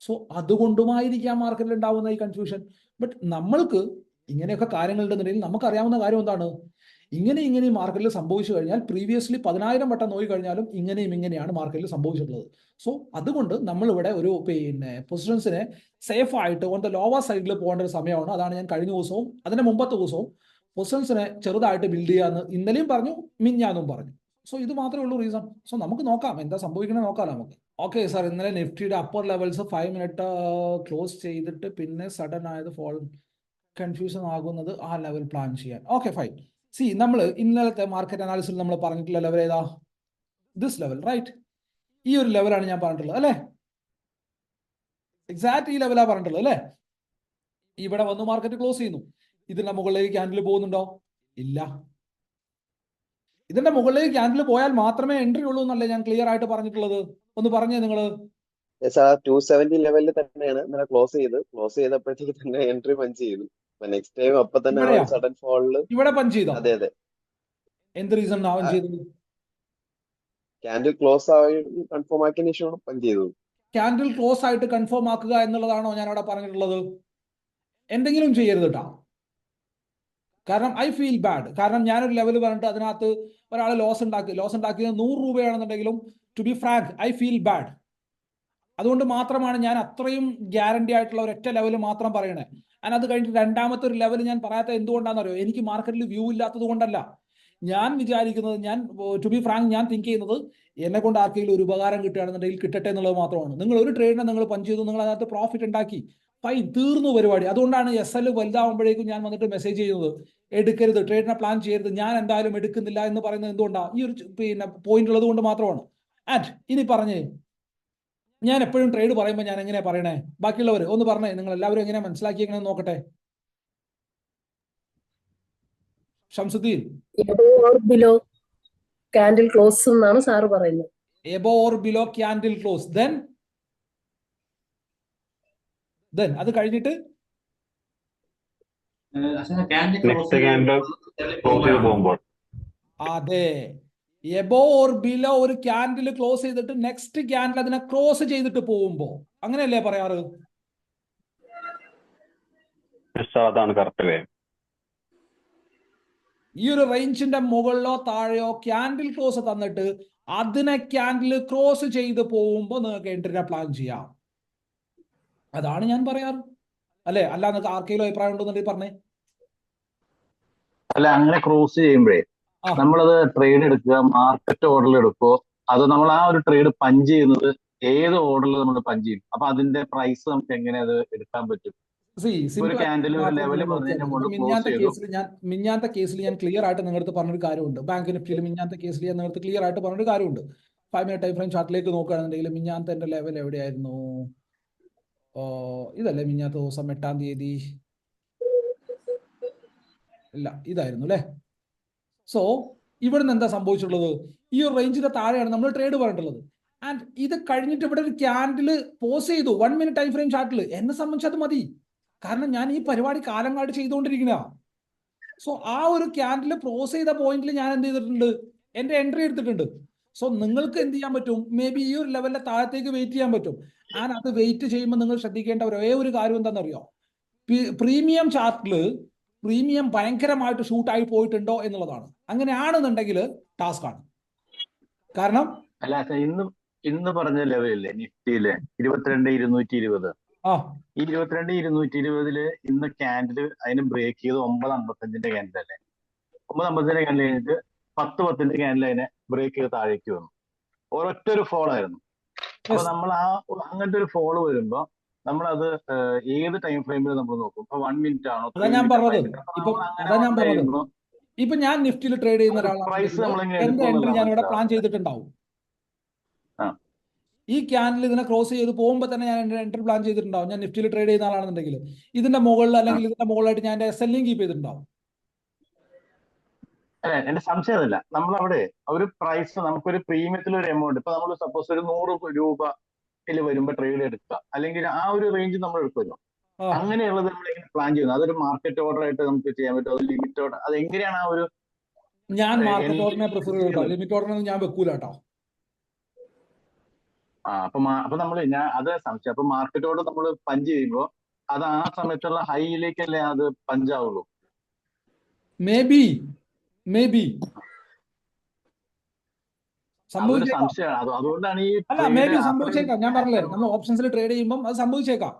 സോ അതുകൊണ്ടുമായിരിക്കാം മാർക്കറ്റിൽ ഉണ്ടാവുന്ന ഈ കൺഫ്യൂഷൻ ബട്ട് നമ്മൾക്ക് ഇങ്ങനെയൊക്കെ കാര്യങ്ങളുണ്ടെന്നുണ്ടെങ്കിൽ നമുക്കറിയാവുന്ന കാര്യം എന്താണ്? ഇങ്ങനെ ഇങ്ങനെ മാർക്കറ്റിൽ സംഭവിച്ചു കഴിഞ്ഞാൽ പ്രീവിയസ്ലി പതിനായിരം വട്ടം നോക്കി കഴിഞ്ഞാലും ഇങ്ങനെയും ഇങ്ങനെയാണ് മാർക്കറ്റിൽ സംഭവിച്ചിട്ടുള്ളത്. സോ അതുകൊണ്ട് നമ്മളിവിടെ ഒരു പിന്നെ പൊസിഷൻസിനെ സേഫ് ആയിട്ട് ഓൺ ദ ലോവർ സൈഡിൽ പോകേണ്ട ഒരു സമയമാണ്. അതാണ് ഞാൻ കഴിഞ്ഞ ദിവസവും അതിന്റെ മുമ്പത്തെ ദിവസവും പൊസിഷൻസിനെ ചെറുതായിട്ട് ബിൽഡ് ചെയ്യാന്ന് ഇന്നലെയും പറഞ്ഞു മിഞ്ഞാന്നും പറഞ്ഞു. സോ ഇത് മാത്രമേ ഉള്ളൂ റീസൺ സോ നമുക്ക് നോക്കാം. എന്താ സംഭവിക്കണേ നോക്കാം നമുക്ക്. ഓക്കെ സാർ ഇന്നലെ നിഫ്റ്റിയുടെ upper levels five minute close ചെയ്തിട്ട് പിന്നെ സഡൻ ആയത് ഫോൾ കൺഫ്യൂഷൻ ആകുന്നത് ആ ലെവൽ പ്ലാൻ ചെയ്യാൻ. ഓക്കെ ഫൈൻ സി നമ്മൾ ഇന്നലത്തെ മാർക്കറ്റ് അനാലിസിൽ നമ്മൾ പറഞ്ഞിട്ടുള്ള ലെവൽ ഏതാ? ദിസ് ലെവൽ റൈറ്റ് ഈ ഒരു ലെവലാണ് ഞാൻ പറഞ്ഞിട്ടുള്ളത് അല്ലേ? എക്സാക്ട് ഈ ലെവലാ പറഞ്ഞിട്ടുള്ളത് അല്ലേ? ഇവിടെ വന്ന് മാർക്കറ്റ് ക്ലോസ് ചെയ്യുന്നു. ഇതിന്റെ മുകളിലേക്ക് ക്യാൻഡിൽ പോകുന്നുണ്ടോ? ഇല്ല. ഇതിന്റെ മുകളിലേക്ക് ക്യാൻഡിൽ പോയാൽ മാത്രമേ എൻട്രി ഉള്ളൂ എന്നല്ലേ ഞാൻ ക്ലിയർ ആയിട്ട് പറഞ്ഞിട്ടുള്ളത്? ഒന്ന് പറഞ്ഞേ നിങ്ങൾ. ടു സെവന്റി ലെവലിൽ തന്നെയാണ് ക്ലോസ് ചെയ്ത്. ക്ലോസ് ചെയ്തപ്പോഴത്തേക്ക് തന്നെ എൻട്രി പഞ്ച് ചെയ്തു. നെക്സ്റ്റ് ടൈം അപ്പൊ തന്നെ? സഡൻ ഫോളിൽ ഇവിടെ പഞ്ച് ചെയ്തോ? അതെ അതെ. എന്ത് റീസൺ അവൻ. ചെയ്തത്? ക്യാൻഡിൽ ക്ലോസ് ആയി കൺഫേം ആക്കിയതിനു ശേഷമാണ് പഞ്ച് ചെയ്തത്. ക്യാൻഡിൽ ക്ലോസ് ആയിട്ട് കൺഫേം ആക്കുക എന്നുള്ളതാണോ ഞാൻ അവിടെ പറഞ്ഞിട്ടുള്ളത്? എന്തെങ്കിലും ചെയ്യരുത് കേട്ടോ കാരണം ഐ ഫീൽ ബാഡ് കാരണം ഞാനൊരു ലെവൽ പറഞ്ഞിട്ട് അതിനകത്ത് ഒരാൾ ലോസ് ഉണ്ടാക്കി. ലോസ് ഉണ്ടാക്കിയത് നൂറ് രൂപയാണെന്നുണ്ടെങ്കിലും to be frank I feel bad അതുകൊണ്ട് മാത്രമാണ് ഞാൻ അത്രയും ഗ്യാരണ്ടി ആയിട്ടുള്ള ഒരൊറ്റ ലെവൽ മാത്രം പറയണേ. ഞാൻ അത് കഴിഞ്ഞിട്ട് രണ്ടാമത്തെ ഒരു ലെവൽ ഞാൻ പറയാത്ത എന്തുകൊണ്ടാണെന്നറിയോ? എനിക്ക് മാർക്കറ്റിൽ വ്യൂ ഇല്ലാത്തത് കൊണ്ടല്ല. ഞാൻ വിചാരിക്കുന്നത് ഞാൻ ടു ബി ഫ്രാങ്ക് ഞാൻ തിങ്ക് ചെയ്യുന്നത് എന്നെ കൊണ്ട് ആർക്കെങ്കിലും ഒരു ഉപകാരം കിട്ടുകയാണെന്നുണ്ടെങ്കിൽ കിട്ടട്ടെ എന്നുള്ളത് മാത്രമാണ്. നിങ്ങൾ ഒരു ട്രേഡിനെ നിങ്ങൾ പഞ്ച് ചെയ്തു നിങ്ങൾ അതിനകത്ത് പ്രോഫിറ്റ് ഉണ്ടാക്കി ഫൈൻ തീർന്നു പരിപാടി. അതുകൊണ്ടാണ് എസ് എൽ വലുതാവുമ്പോഴേക്കും ഞാൻ വന്നിട്ട് മെസ്സേജ് ചെയ്യുന്നത്. എടുക്കരുത് ട്രേഡിനെ പ്ലാൻ ചെയ്യരുത് ഞാൻ എന്തായാലും എടുക്കുന്നില്ല എന്ന് പറയുന്നത് എന്തുകൊണ്ടാണ് ഈ ഒരു പിന്നെ പോയിന്റ് ഉള്ളത് കൊണ്ട് മാത്രമാണ്. ആൻഡ് ഇനി പറഞ്ഞേ ഞാൻ എപ്പോഴും ട്രേഡ് പറയുമ്പോൾ ഞാൻ എങ്ങനെയാ പറയണേ? ബാക്കിയുള്ളവർ ഒന്ന് പറഞ്ഞേ നിങ്ങൾ എല്ലാവരും എങ്ങനെയാ മനസ്സിലാക്കിയെങ്ങനെ നോക്കട്ടെ? ഷംസുദ്ദീൻ. ബിലോ കാൻഡിൽ ക്ലോസ് എന്നാണ് സാറ് പറയുന്നത്. Above or below candle close then then അത് കഴിഞ്ഞിട്ട്? അതെ. എബോ ഓർ ബിലോ ഒരു ക്യാൻഡിൽ ക്ലോസ് ചെയ്തിട്ട് നെക്സ്റ്റ് ക്യാൻഡിൽ അതിനെ ക്രോസ് ചെയ്തിട്ട് പോകുമ്പോ അങ്ങനെയല്ലേ പറയാറ്? Yes, sir, അതാണ് കറക്റ്റ് വേ ഈ ഒരു റേഞ്ചിന്റെ മുകളിലോ താഴെയോ ക്യാൻഡിൽ ക്ലോസ് തന്നിട്ട് അതിനെ ക്യാൻഡിൽ ക്രോസ് ചെയ്ത് പോകുമ്പോൾ നിങ്ങൾക്ക് എൻട്രിനെ പ്ലാൻ ചെയ്യാം. അതാണ് ഞാൻ പറയാറ്. അല്ലെ? അല്ല നിങ്ങൾക്ക് ആർക്കെങ്കിലും അഭിപ്രായം ഉണ്ടെന്നുണ്ടെങ്കിൽ പറഞ്ഞേ. അല്ല അങ്ങനെ ക്രോസ് ചെയ്യുമ്പോഴേ. നമ്മളത് ട്രേഡ് എടുക്കുക മാർക്കറ്റ് ഓർഡറിൽ എടുക്കുക അത് നമ്മൾ ആ ഒരു ട്രേഡ് പഞ്ച് ചെയ്യുന്നത് ഏത് ഓർഡറിൽ നമ്മൾ പഞ്ച് ചെയ്യും. അപ്പൊ അതിന്റെ പ്രൈസ് നമുക്ക് എങ്ങനെ അത് എടുക്കാൻ പറ്റും? ഞാൻ മിഞ്ഞാത്ത കേസിൽ ഞാൻ ക്ലിയർ ആയിട്ട് നിങ്ങളുടെ പറഞ്ഞൊരു കാര്യമുണ്ട്. ബാങ്ക് നിഫ്റ്റിയിൽ മിഞ്ഞാത്ത കേസിൽ ഞാൻ നിങ്ങളുടെ ക്ലിയർ ആയിട്ട് പറഞ്ഞൊരു കാര്യമുണ്ട്. ഫൈവ് മിനിറ്റ് ടൈം ഫ്രെയിം ചാർട്ടിലേക്ക് നോക്കുകയാണെന്നുണ്ടെങ്കിൽ മിഞ്ഞാത്ത എന്റെ ലെവൽ എവിടെയായിരുന്നു ഇതല്ലേ മിഞ്ഞാത്ത ദിവസം എട്ടാം തീയതി? ഇല്ല ഇതായിരുന്നു അല്ലേ? സോ ഇവിടുന്ന് എന്താ സംഭവിച്ചിട്ടുള്ളത്? ഈ ഒരു റേഞ്ചിന്റെ താഴെയാണ് നമ്മൾ ട്രേഡ് പറഞ്ഞിട്ടുള്ളത്. ആൻഡ് ഇത് കഴിഞ്ഞിട്ട് ഇവിടെ ഒരു ക്യാൻഡിൽ പോസ് ചെയ്തു. വൺ മിനിറ്റ് ടൈം ഫ്രെയിം ചാർട്ടിൽ എന്നെ സംബന്ധിച്ച് അത് മതി. കാരണം ഞാൻ ഈ പരിപാടി കാലങ്ങാട് ചെയ്തുകൊണ്ടിരിക്കുന്ന. സോ ആ ഒരു ക്യാൻഡിൽ പ്രോസ് ചെയ്ത പോയിന്റിൽ ഞാൻ എന്ത് ചെയ്തിട്ടുണ്ട്? എന്റെ എൻട്രി എടുത്തിട്ടുണ്ട്. സോ നിങ്ങൾക്ക് എന്ത് ചെയ്യാൻ പറ്റും? മേ ബി ഈ ഒരു ലെവലിലെ താഴത്തേക്ക് വെയിറ്റ് ചെയ്യാൻ പറ്റും. ആൻഡ് അത് വെയിറ്റ് ചെയ്യുമ്പോൾ നിങ്ങൾ ശ്രദ്ധിക്കേണ്ട ഒരേ ഒരു കാര്യം എന്താണെന്നറിയോ? പ്രീമിയം ചാർട്ടിൽ പ്രീമിയം ഭയങ്കരമായിട്ട് ഷൂട്ടായി പോയിട്ടുണ്ടോ എന്നുള്ളതാണ്. അങ്ങനെയാണെന്നുണ്ടെങ്കിൽ ടാസ്ക് ആണ്. കാരണം അല്ല ഇന്നും ഇന്ന് പറഞ്ഞ ലെവലില്ലേ നിഫ്റ്റിയിൽ ഇരുപത്തിരണ്ട് ഇരുന്നൂറ്റി ഇരുപത് ആ. ഈ ഇരുപത്തിരണ്ട് ഇരുന്നൂറ്റി ഇരുപതിൽ ഇന്ന് ക്യാൻഡിൽ അതിന് ബ്രേക്ക് ചെയ്ത് ഒമ്പത് അമ്പത്തഞ്ചിന്റെ ക്യാൻഡിൽ അല്ലേ? ഒമ്പത് അമ്പത്തഞ്ചിന്റെ ക്യാൻഡിൽ കഴിഞ്ഞിട്ട് പത്ത് പത്തിന്റെ ക്യാൻഡിൽ അതിനെ ബ്രേക്ക് ചെയ്ത് താഴേക്ക് വന്നു. ഒരൊറ്റ ഒരു ഫോൾ ആയിരുന്നു. അപ്പൊ നമ്മൾ ആ അങ്ങനത്തെ ഒരു ഫോൾ വരുമ്പോ നമ്മളത് അത് ഏത് ടൈം ഫ്രെയിമിൽ നമ്മൾ നോക്കും? ഇപ്പൊ വൺ മിനിറ്റ് ആണോ? അതാ ഞാൻ പറഞ്ഞത്. ഇപ്പൊ അതാ ഞാൻ പറഞ്ഞത്. ഇപ്പൊ ഞാൻ നിഫ്റ്റിയിൽ ട്രേഡ് ചെയ്യുന്ന ഒരാളാണ് എന്റെ എൻട്രി ഞാൻ ഇവിടെ പ്ലാൻ ചെയ്തിട്ടുണ്ടാവും. ഈ ക്യാൻഡിൽ ഇതിനെ ക്രോസ് ചെയ്ത് പോകുമ്പോൾ തന്നെ ഞാൻ എന്റെ എൻട്രി പ്ലാൻ ചെയ്തിട്ടുണ്ടാവും. ഞാൻ നിഫ്റ്റിയിൽ ട്രേഡ് ചെയ്യുന്ന ആളാണെന്നുണ്ടെങ്കിൽ ഇതിന്റെ മുകളിൽ അല്ലെങ്കിൽ ഇതിന്റെ മുകളിലായിട്ട് ഞാൻ എന്റെ സെല്ലിംഗ് കീപ്പ് ചെയ്തിട്ടുണ്ടാവും. അല്ല എന്റെ സംശയം അതല്ല. നമ്മളവിടെ ഒരു പ്രൈസ് നമുക്കൊരു പ്രീമിയത്തിൽ ഒരു എമൗണ്ട് ഇപ്പൊ നമ്മൾ സപ്പോസ് ഒരു നൂറ് രൂപയിൽ വരുമ്പോൾ ട്രേഡ് എടുക്കുക. അല്ലെങ്കിൽ ആ ഒരു റേഞ്ച് നമ്മൾ എടുക്കുമല്ലോ. അങ്ങനെയുള്ളത് നമ്മൾ എങ്ങനെ പ്ലാൻ ചെയ്യുന്നത് അതൊരു മാർക്കറ്റ് ഓർഡർ ആയിട്ട് നമുക്ക് ചെയ്യാൻ പറ്റും. അത് ലിമിറ്റ് ഓർഡർ അത് എങ്ങനെയാണ് ആ ഒരു ഞാൻ മാർക്കറ്റ് ഓർഡറിനെ പ്രിഫർ ചെയ്യും ലിമിറ്റ് ഓർഡറിനൊന്നും ഞാൻ വെക്കൂല കേട്ടോ ആ അപ്പൊ അപ്പൊ നമ്മൾ ഞാൻ അത് സംശയം. അപ്പൊ മാർക്കറ്റോട് ഓർഡർ നമ്മൾ പഞ്ച് ചെയ്യുമ്പോൾ അത് ആ സമയത്തുള്ള ഹൈയിലേക്കല്ലേ അത് പഞ്ചാവുള്ളൂ മേ ബി മേ ബി സംഭവിച്ചേക്കാം. അതുകൊണ്ടാണ് ഈ അല്ല മേ ബി സംഭവിച്ചേക്കാം. ഞാൻ പറഞ്ഞില്ലേ നമ്മൾ ഓപ്ഷൻസിൽ ട്രേഡ് ചെയ്യുമ്പോൾ അത് സംഭവിച്ചേക്കാം.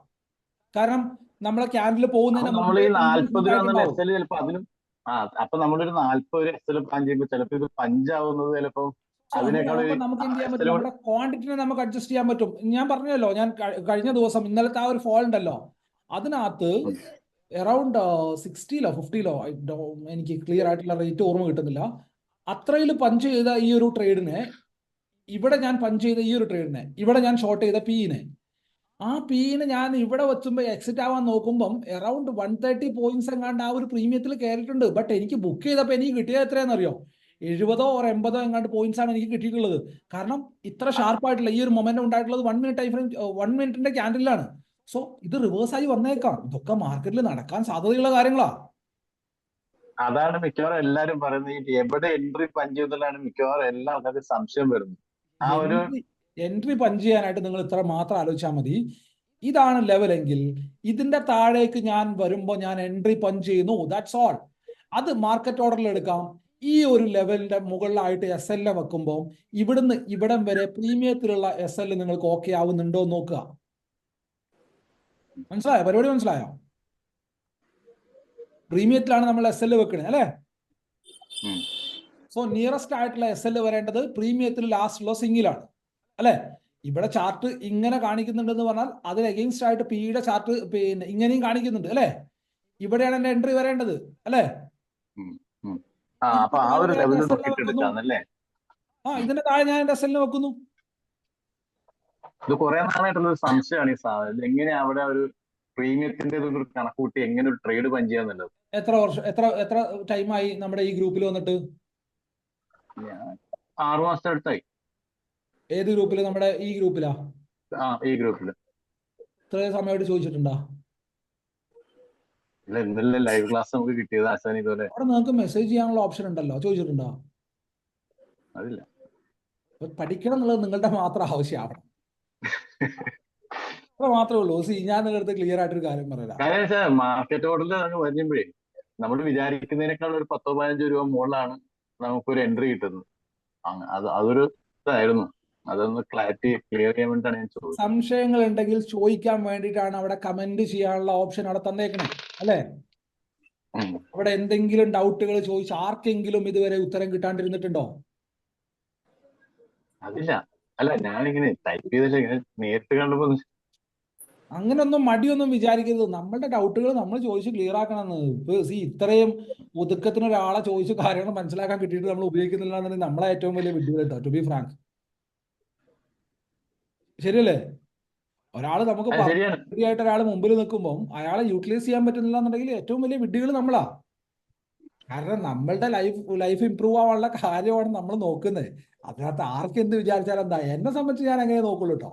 കാരണം നമ്മളെ ക്യാൻഡിൽ പോകുന്നതിന് നമ്മൾ ഈ നാല്പത് രൂപ ചിലപ്പോ അതിനും ആ അപ്പൊ നമ്മളൊരു നാല്പത് രൂപ എസ് പ്ലാൻ ചെയ്യുമ്പോൾ ചിലപ്പോ ഇത് പഞ്ചാവുന്നത് ചിലപ്പോ നമുക്ക് എന്ത് ചെയ്യാൻ പറ്റും? നമ്മുടെ ക്വാണ്ടിറ്റിനെ നമുക്ക് അഡ്ജസ്റ്റ് ചെയ്യാൻ പറ്റും. ഞാൻ പറഞ്ഞല്ലോ ഞാൻ കഴിഞ്ഞ ദിവസം ഇന്നലത്തെ ആ ഒരു ഫോൾ ഉണ്ടല്ലോ. അതിനകത്ത് എറൗണ്ട് അറൌണ്ട് സിക്സ്റ്റിയിലോ ഫിഫ്റ്റിയിലോ എനിക്ക് ക്ലിയർ ആയിട്ടുള്ള റേറ്റ് ഓർമ്മ കിട്ടുന്നില്ല. അത്രയിൽ പഞ്ച് ചെയ്ത ഈ ഒരു ട്രേഡിനെ ഇവിടെ ഞാൻ പഞ്ച് ചെയ്ത ഈ ഒരു ട്രേഡിനെ ഇവിടെ ഞാൻ ഷോർട്ട് ചെയ്ത പിന്നെ ആ പിന്നെ ഞാൻ ഇവിടെ വെച്ചുമ്പോൾ എക്സിറ്റ് ആവാൻ നോക്കുമ്പം അറൌണ്ട് വൺ തേർട്ടി പോയിന്റ്സ് എങ്ങാണ്ട് ആ ഒരു പ്രീമിയത്തിൽ കയറിയിട്ടുണ്ട് ബട്ട് എനിക്ക് ബുക്ക് ചെയ്തപ്പോൾ എനിക്ക് കിട്ടിയത് എത്രയാണെന്നറിയോ? എഴുപതോ ഓർ എൺപതോ എങ്ങാണ്ട് പോയിന്റ്സ് ആണ് എനിക്ക് കിട്ടിയിട്ടുള്ളത്. കാരണം ഇത്ര ഷാർപ്പായിട്ടുള്ള ഈ ഒരു മൊമെന്റ് ഉണ്ടായിട്ടുള്ളത് one minute time frame one മിനിറ്റിന്റെ ക്യാൻഡിലാണ് സോ ഇത് റിവേഴ്സ് ആയി വന്നേക്കാം. ഇതൊക്കെ മാർക്കറ്റിൽ നടക്കാൻ സാധ്യതയുള്ള കാര്യങ്ങളാ. അതാണ് മിക്കവാറും എല്ലാരും പറയുന്നത്. എവിടെ എൻട്രി പഞ്ച് മിക്കവാറും എല്ലാ ആൾക്കാർക്കും സംശയം വരുന്നത്. എൻട്രി പഞ്ച് ചെയ്യാനായിട്ട് നിങ്ങൾ ഇത്ര മാത്രം ആലോചിച്ചാൽ മതി. ഇതാണ് ലെവലെങ്കിൽ ഇതിന്റെ താഴേക്ക് ഞാൻ വരുമ്പോൾ ഞാൻ എൻട്രി പഞ്ച് ചെയ്യുന്നു. ദാറ്റ്സ് ഓൾ അത് മാർക്കറ്റ് ഓർഡറിൽ എടുക്കാം. ഈ ഒരു ലെവലിന്റെ മുകളിലായിട്ട് എസ് എൽ വെക്കുമ്പോൾ ഇവിടുന്ന് ഇവിടം വരെ പ്രീമിയത്തിലുള്ള എസ് എൽ നിങ്ങൾക്ക് ഓക്കെ ആവുന്നുണ്ടോ എന്ന് നോക്കുക. മനസ്സിലായോ? പരിപാടി മനസ്സിലായോ? പ്രീമിയത്തിലാണ് നമ്മൾ എസ് എൽ വെക്കണേ അല്ലേ. സോ നിയറസ്റ്റ് ആയിട്ടുള്ള എസ് എൽ വരേണ്ടത് പ്രീമിയത്തിൽ ലാസ്റ്റുള്ള സിംഗിലാണ് അല്ലെ? ഇവിടെ ചാർട്ട് ഇങ്ങനെ കാണിക്കുന്നുണ്ടെന്ന് പറഞ്ഞാൽ അതിന് എഗെയിൻസ്റ്റ് ആയിട്ട് പിയുടെ ചാർട്ട് പിന്നെ ഇങ്ങനെയും കാണിക്കുന്നുണ്ട് അല്ലെ? ഇവിടെയാണ് എന്റെ എൻട്രി വരേണ്ടത് അല്ലെ? ആ ഇതിന്റെ താഴെ ഞാൻ എന്റെ എസ് എല്ലിന് വെക്കുന്നു. ഇത് കുറെ നാളായിട്ടുള്ള ഒരു സംശയമാണ് ഈ സാധനം. എങ്ങനെയാ അവിടെ ഒരു പ്രീമിയത്തിന്റെ കണക്കൂട്ടി എങ്ങനെ ഒരു ട്രേഡ് പഞ്ച് ചെയ്യാന്നുള്ളത്? എത്ര വർഷം എത്ര എത്ര ടൈമായി നമ്മുടെ ഈ ഗ്രൂപ്പിൽ വന്നിട്ട്? ആറു മാസത്തെ അടുത്തായി. ഏത് ഗ്രൂപ്പിൽ? നമ്മുടെ ഈ ഗ്രൂപ്പിലാ? ആ ഈ ഗ്രൂപ്പിൽ. ഇത്ര സമയമായിട്ട് ചോദിച്ചിട്ടുണ്ടോ? ഇല്ല ഇന്നലെ ലൈവ് ക്ലാസ് നമുക്ക് കിട്ടിയത് ആശാൻ ഇതുപോലെ. അവിടെ നിങ്ങൾക്ക് മെസ്സേജ് ചെയ്യാനുള്ള ഓപ്ഷൻ ഉണ്ടല്ലോ ചോദിച്ചിട്ടുണ്ടോ? അതില്ല. പഠിക്കണം എന്നുള്ളത് നിങ്ങളുടെ മാത്രം ആവശ്യമാവണം. അത്ര മാത്രമേ ഉള്ളൂ. സി ഞാൻ നിങ്ങളുടെ അടുത്ത് ക്ലിയർ ആയിട്ടൊരു കാര്യം പറയാം മാർക്കറ്റ് ഓർഡറിൽ വരുമ്പോഴേ നമ്മൾ വിചാരിക്കുന്നതിനേക്കാൾ ഒരു പത്തോ പതിനഞ്ചോ രൂപ മുകളിലാണ് നമുക്കൊരു എൻട്രി കിട്ടുന്നു. അത് അതൊരു ഇതായിരുന്നു. അതൊന്ന് ക്ലാരിറ്റി ക്ലിയർ ചെയ്യാൻ വേണ്ടിയിട്ടാണ് ഞാൻ ചോദിച്ചത്. സംശയങ്ങൾ ഉണ്ടെങ്കിൽ ചോദിക്കാൻ വേണ്ടിയിട്ടാണ് അവിടെ കമന്റ് ചെയ്യാനുള്ള ഓപ്ഷൻ അവിടെ തന്നേക്കണേ. അല്ലെ? അവിടെ എന്തെങ്കിലും ഡൗട്ടുകൾ ചോദിച്ച് ആർക്കെങ്കിലും ഇതുവരെ ഉത്തരം കിട്ടാണ്ടിരുന്നിട്ടുണ്ടോ? അതില്ല. അല്ല ഞാനിങ്ങനെ ടൈപ്പ് ചെയ്തിട്ട് ഇങ്ങനെ നേരിട്ട് കണ്ടപ്പോ അങ്ങനൊന്നും മടിയൊന്നും വിചാരിക്കരുത്. നമ്മളുടെ ഡൗട്ടുകൾ നമ്മൾ ചോദിച്ച് ക്ലിയർ ആക്കണമെന്ന്. ഇപ്പൊ സി ഇത്രയും ഒതുക്കത്തിന് ഒരാളെ ചോദിച്ച് കാര്യങ്ങൾ മനസ്സിലാക്കാൻ കിട്ടിയിട്ട് നമ്മൾ ഉപയോഗിക്കുന്നില്ല എന്നുണ്ടെങ്കിൽ നമ്മളെ ഏറ്റവും വലിയ വിഡ്ഢികൾ കേട്ടോ ടു ബി ഫ്രാങ്ക് ശരിയല്ലേ? ഒരാൾ നമുക്ക് ആയിട്ട് ഒരാൾ മുമ്പിൽ നിൽക്കുമ്പോൾ അയാളെ യൂട്ടിലൈസ് ചെയ്യാൻ പറ്റുന്നില്ല എന്നുണ്ടെങ്കിൽ ഏറ്റവും വലിയ വിഡ്ഢികൾ നമ്മളാ. കാരണം നമ്മളുടെ ലൈഫ് ലൈഫ് ഇമ്പ്രൂവ് ആവാനുള്ള കാര്യമാണ് നമ്മൾ നോക്കുന്നത്. അതിനകത്ത് ആർക്കെന്ത് വിചാരിച്ചാൽ എന്താ? എന്നെ സംബന്ധിച്ച് ഞാൻ അങ്ങനെ നോക്കുള്ളൂ കേട്ടോ.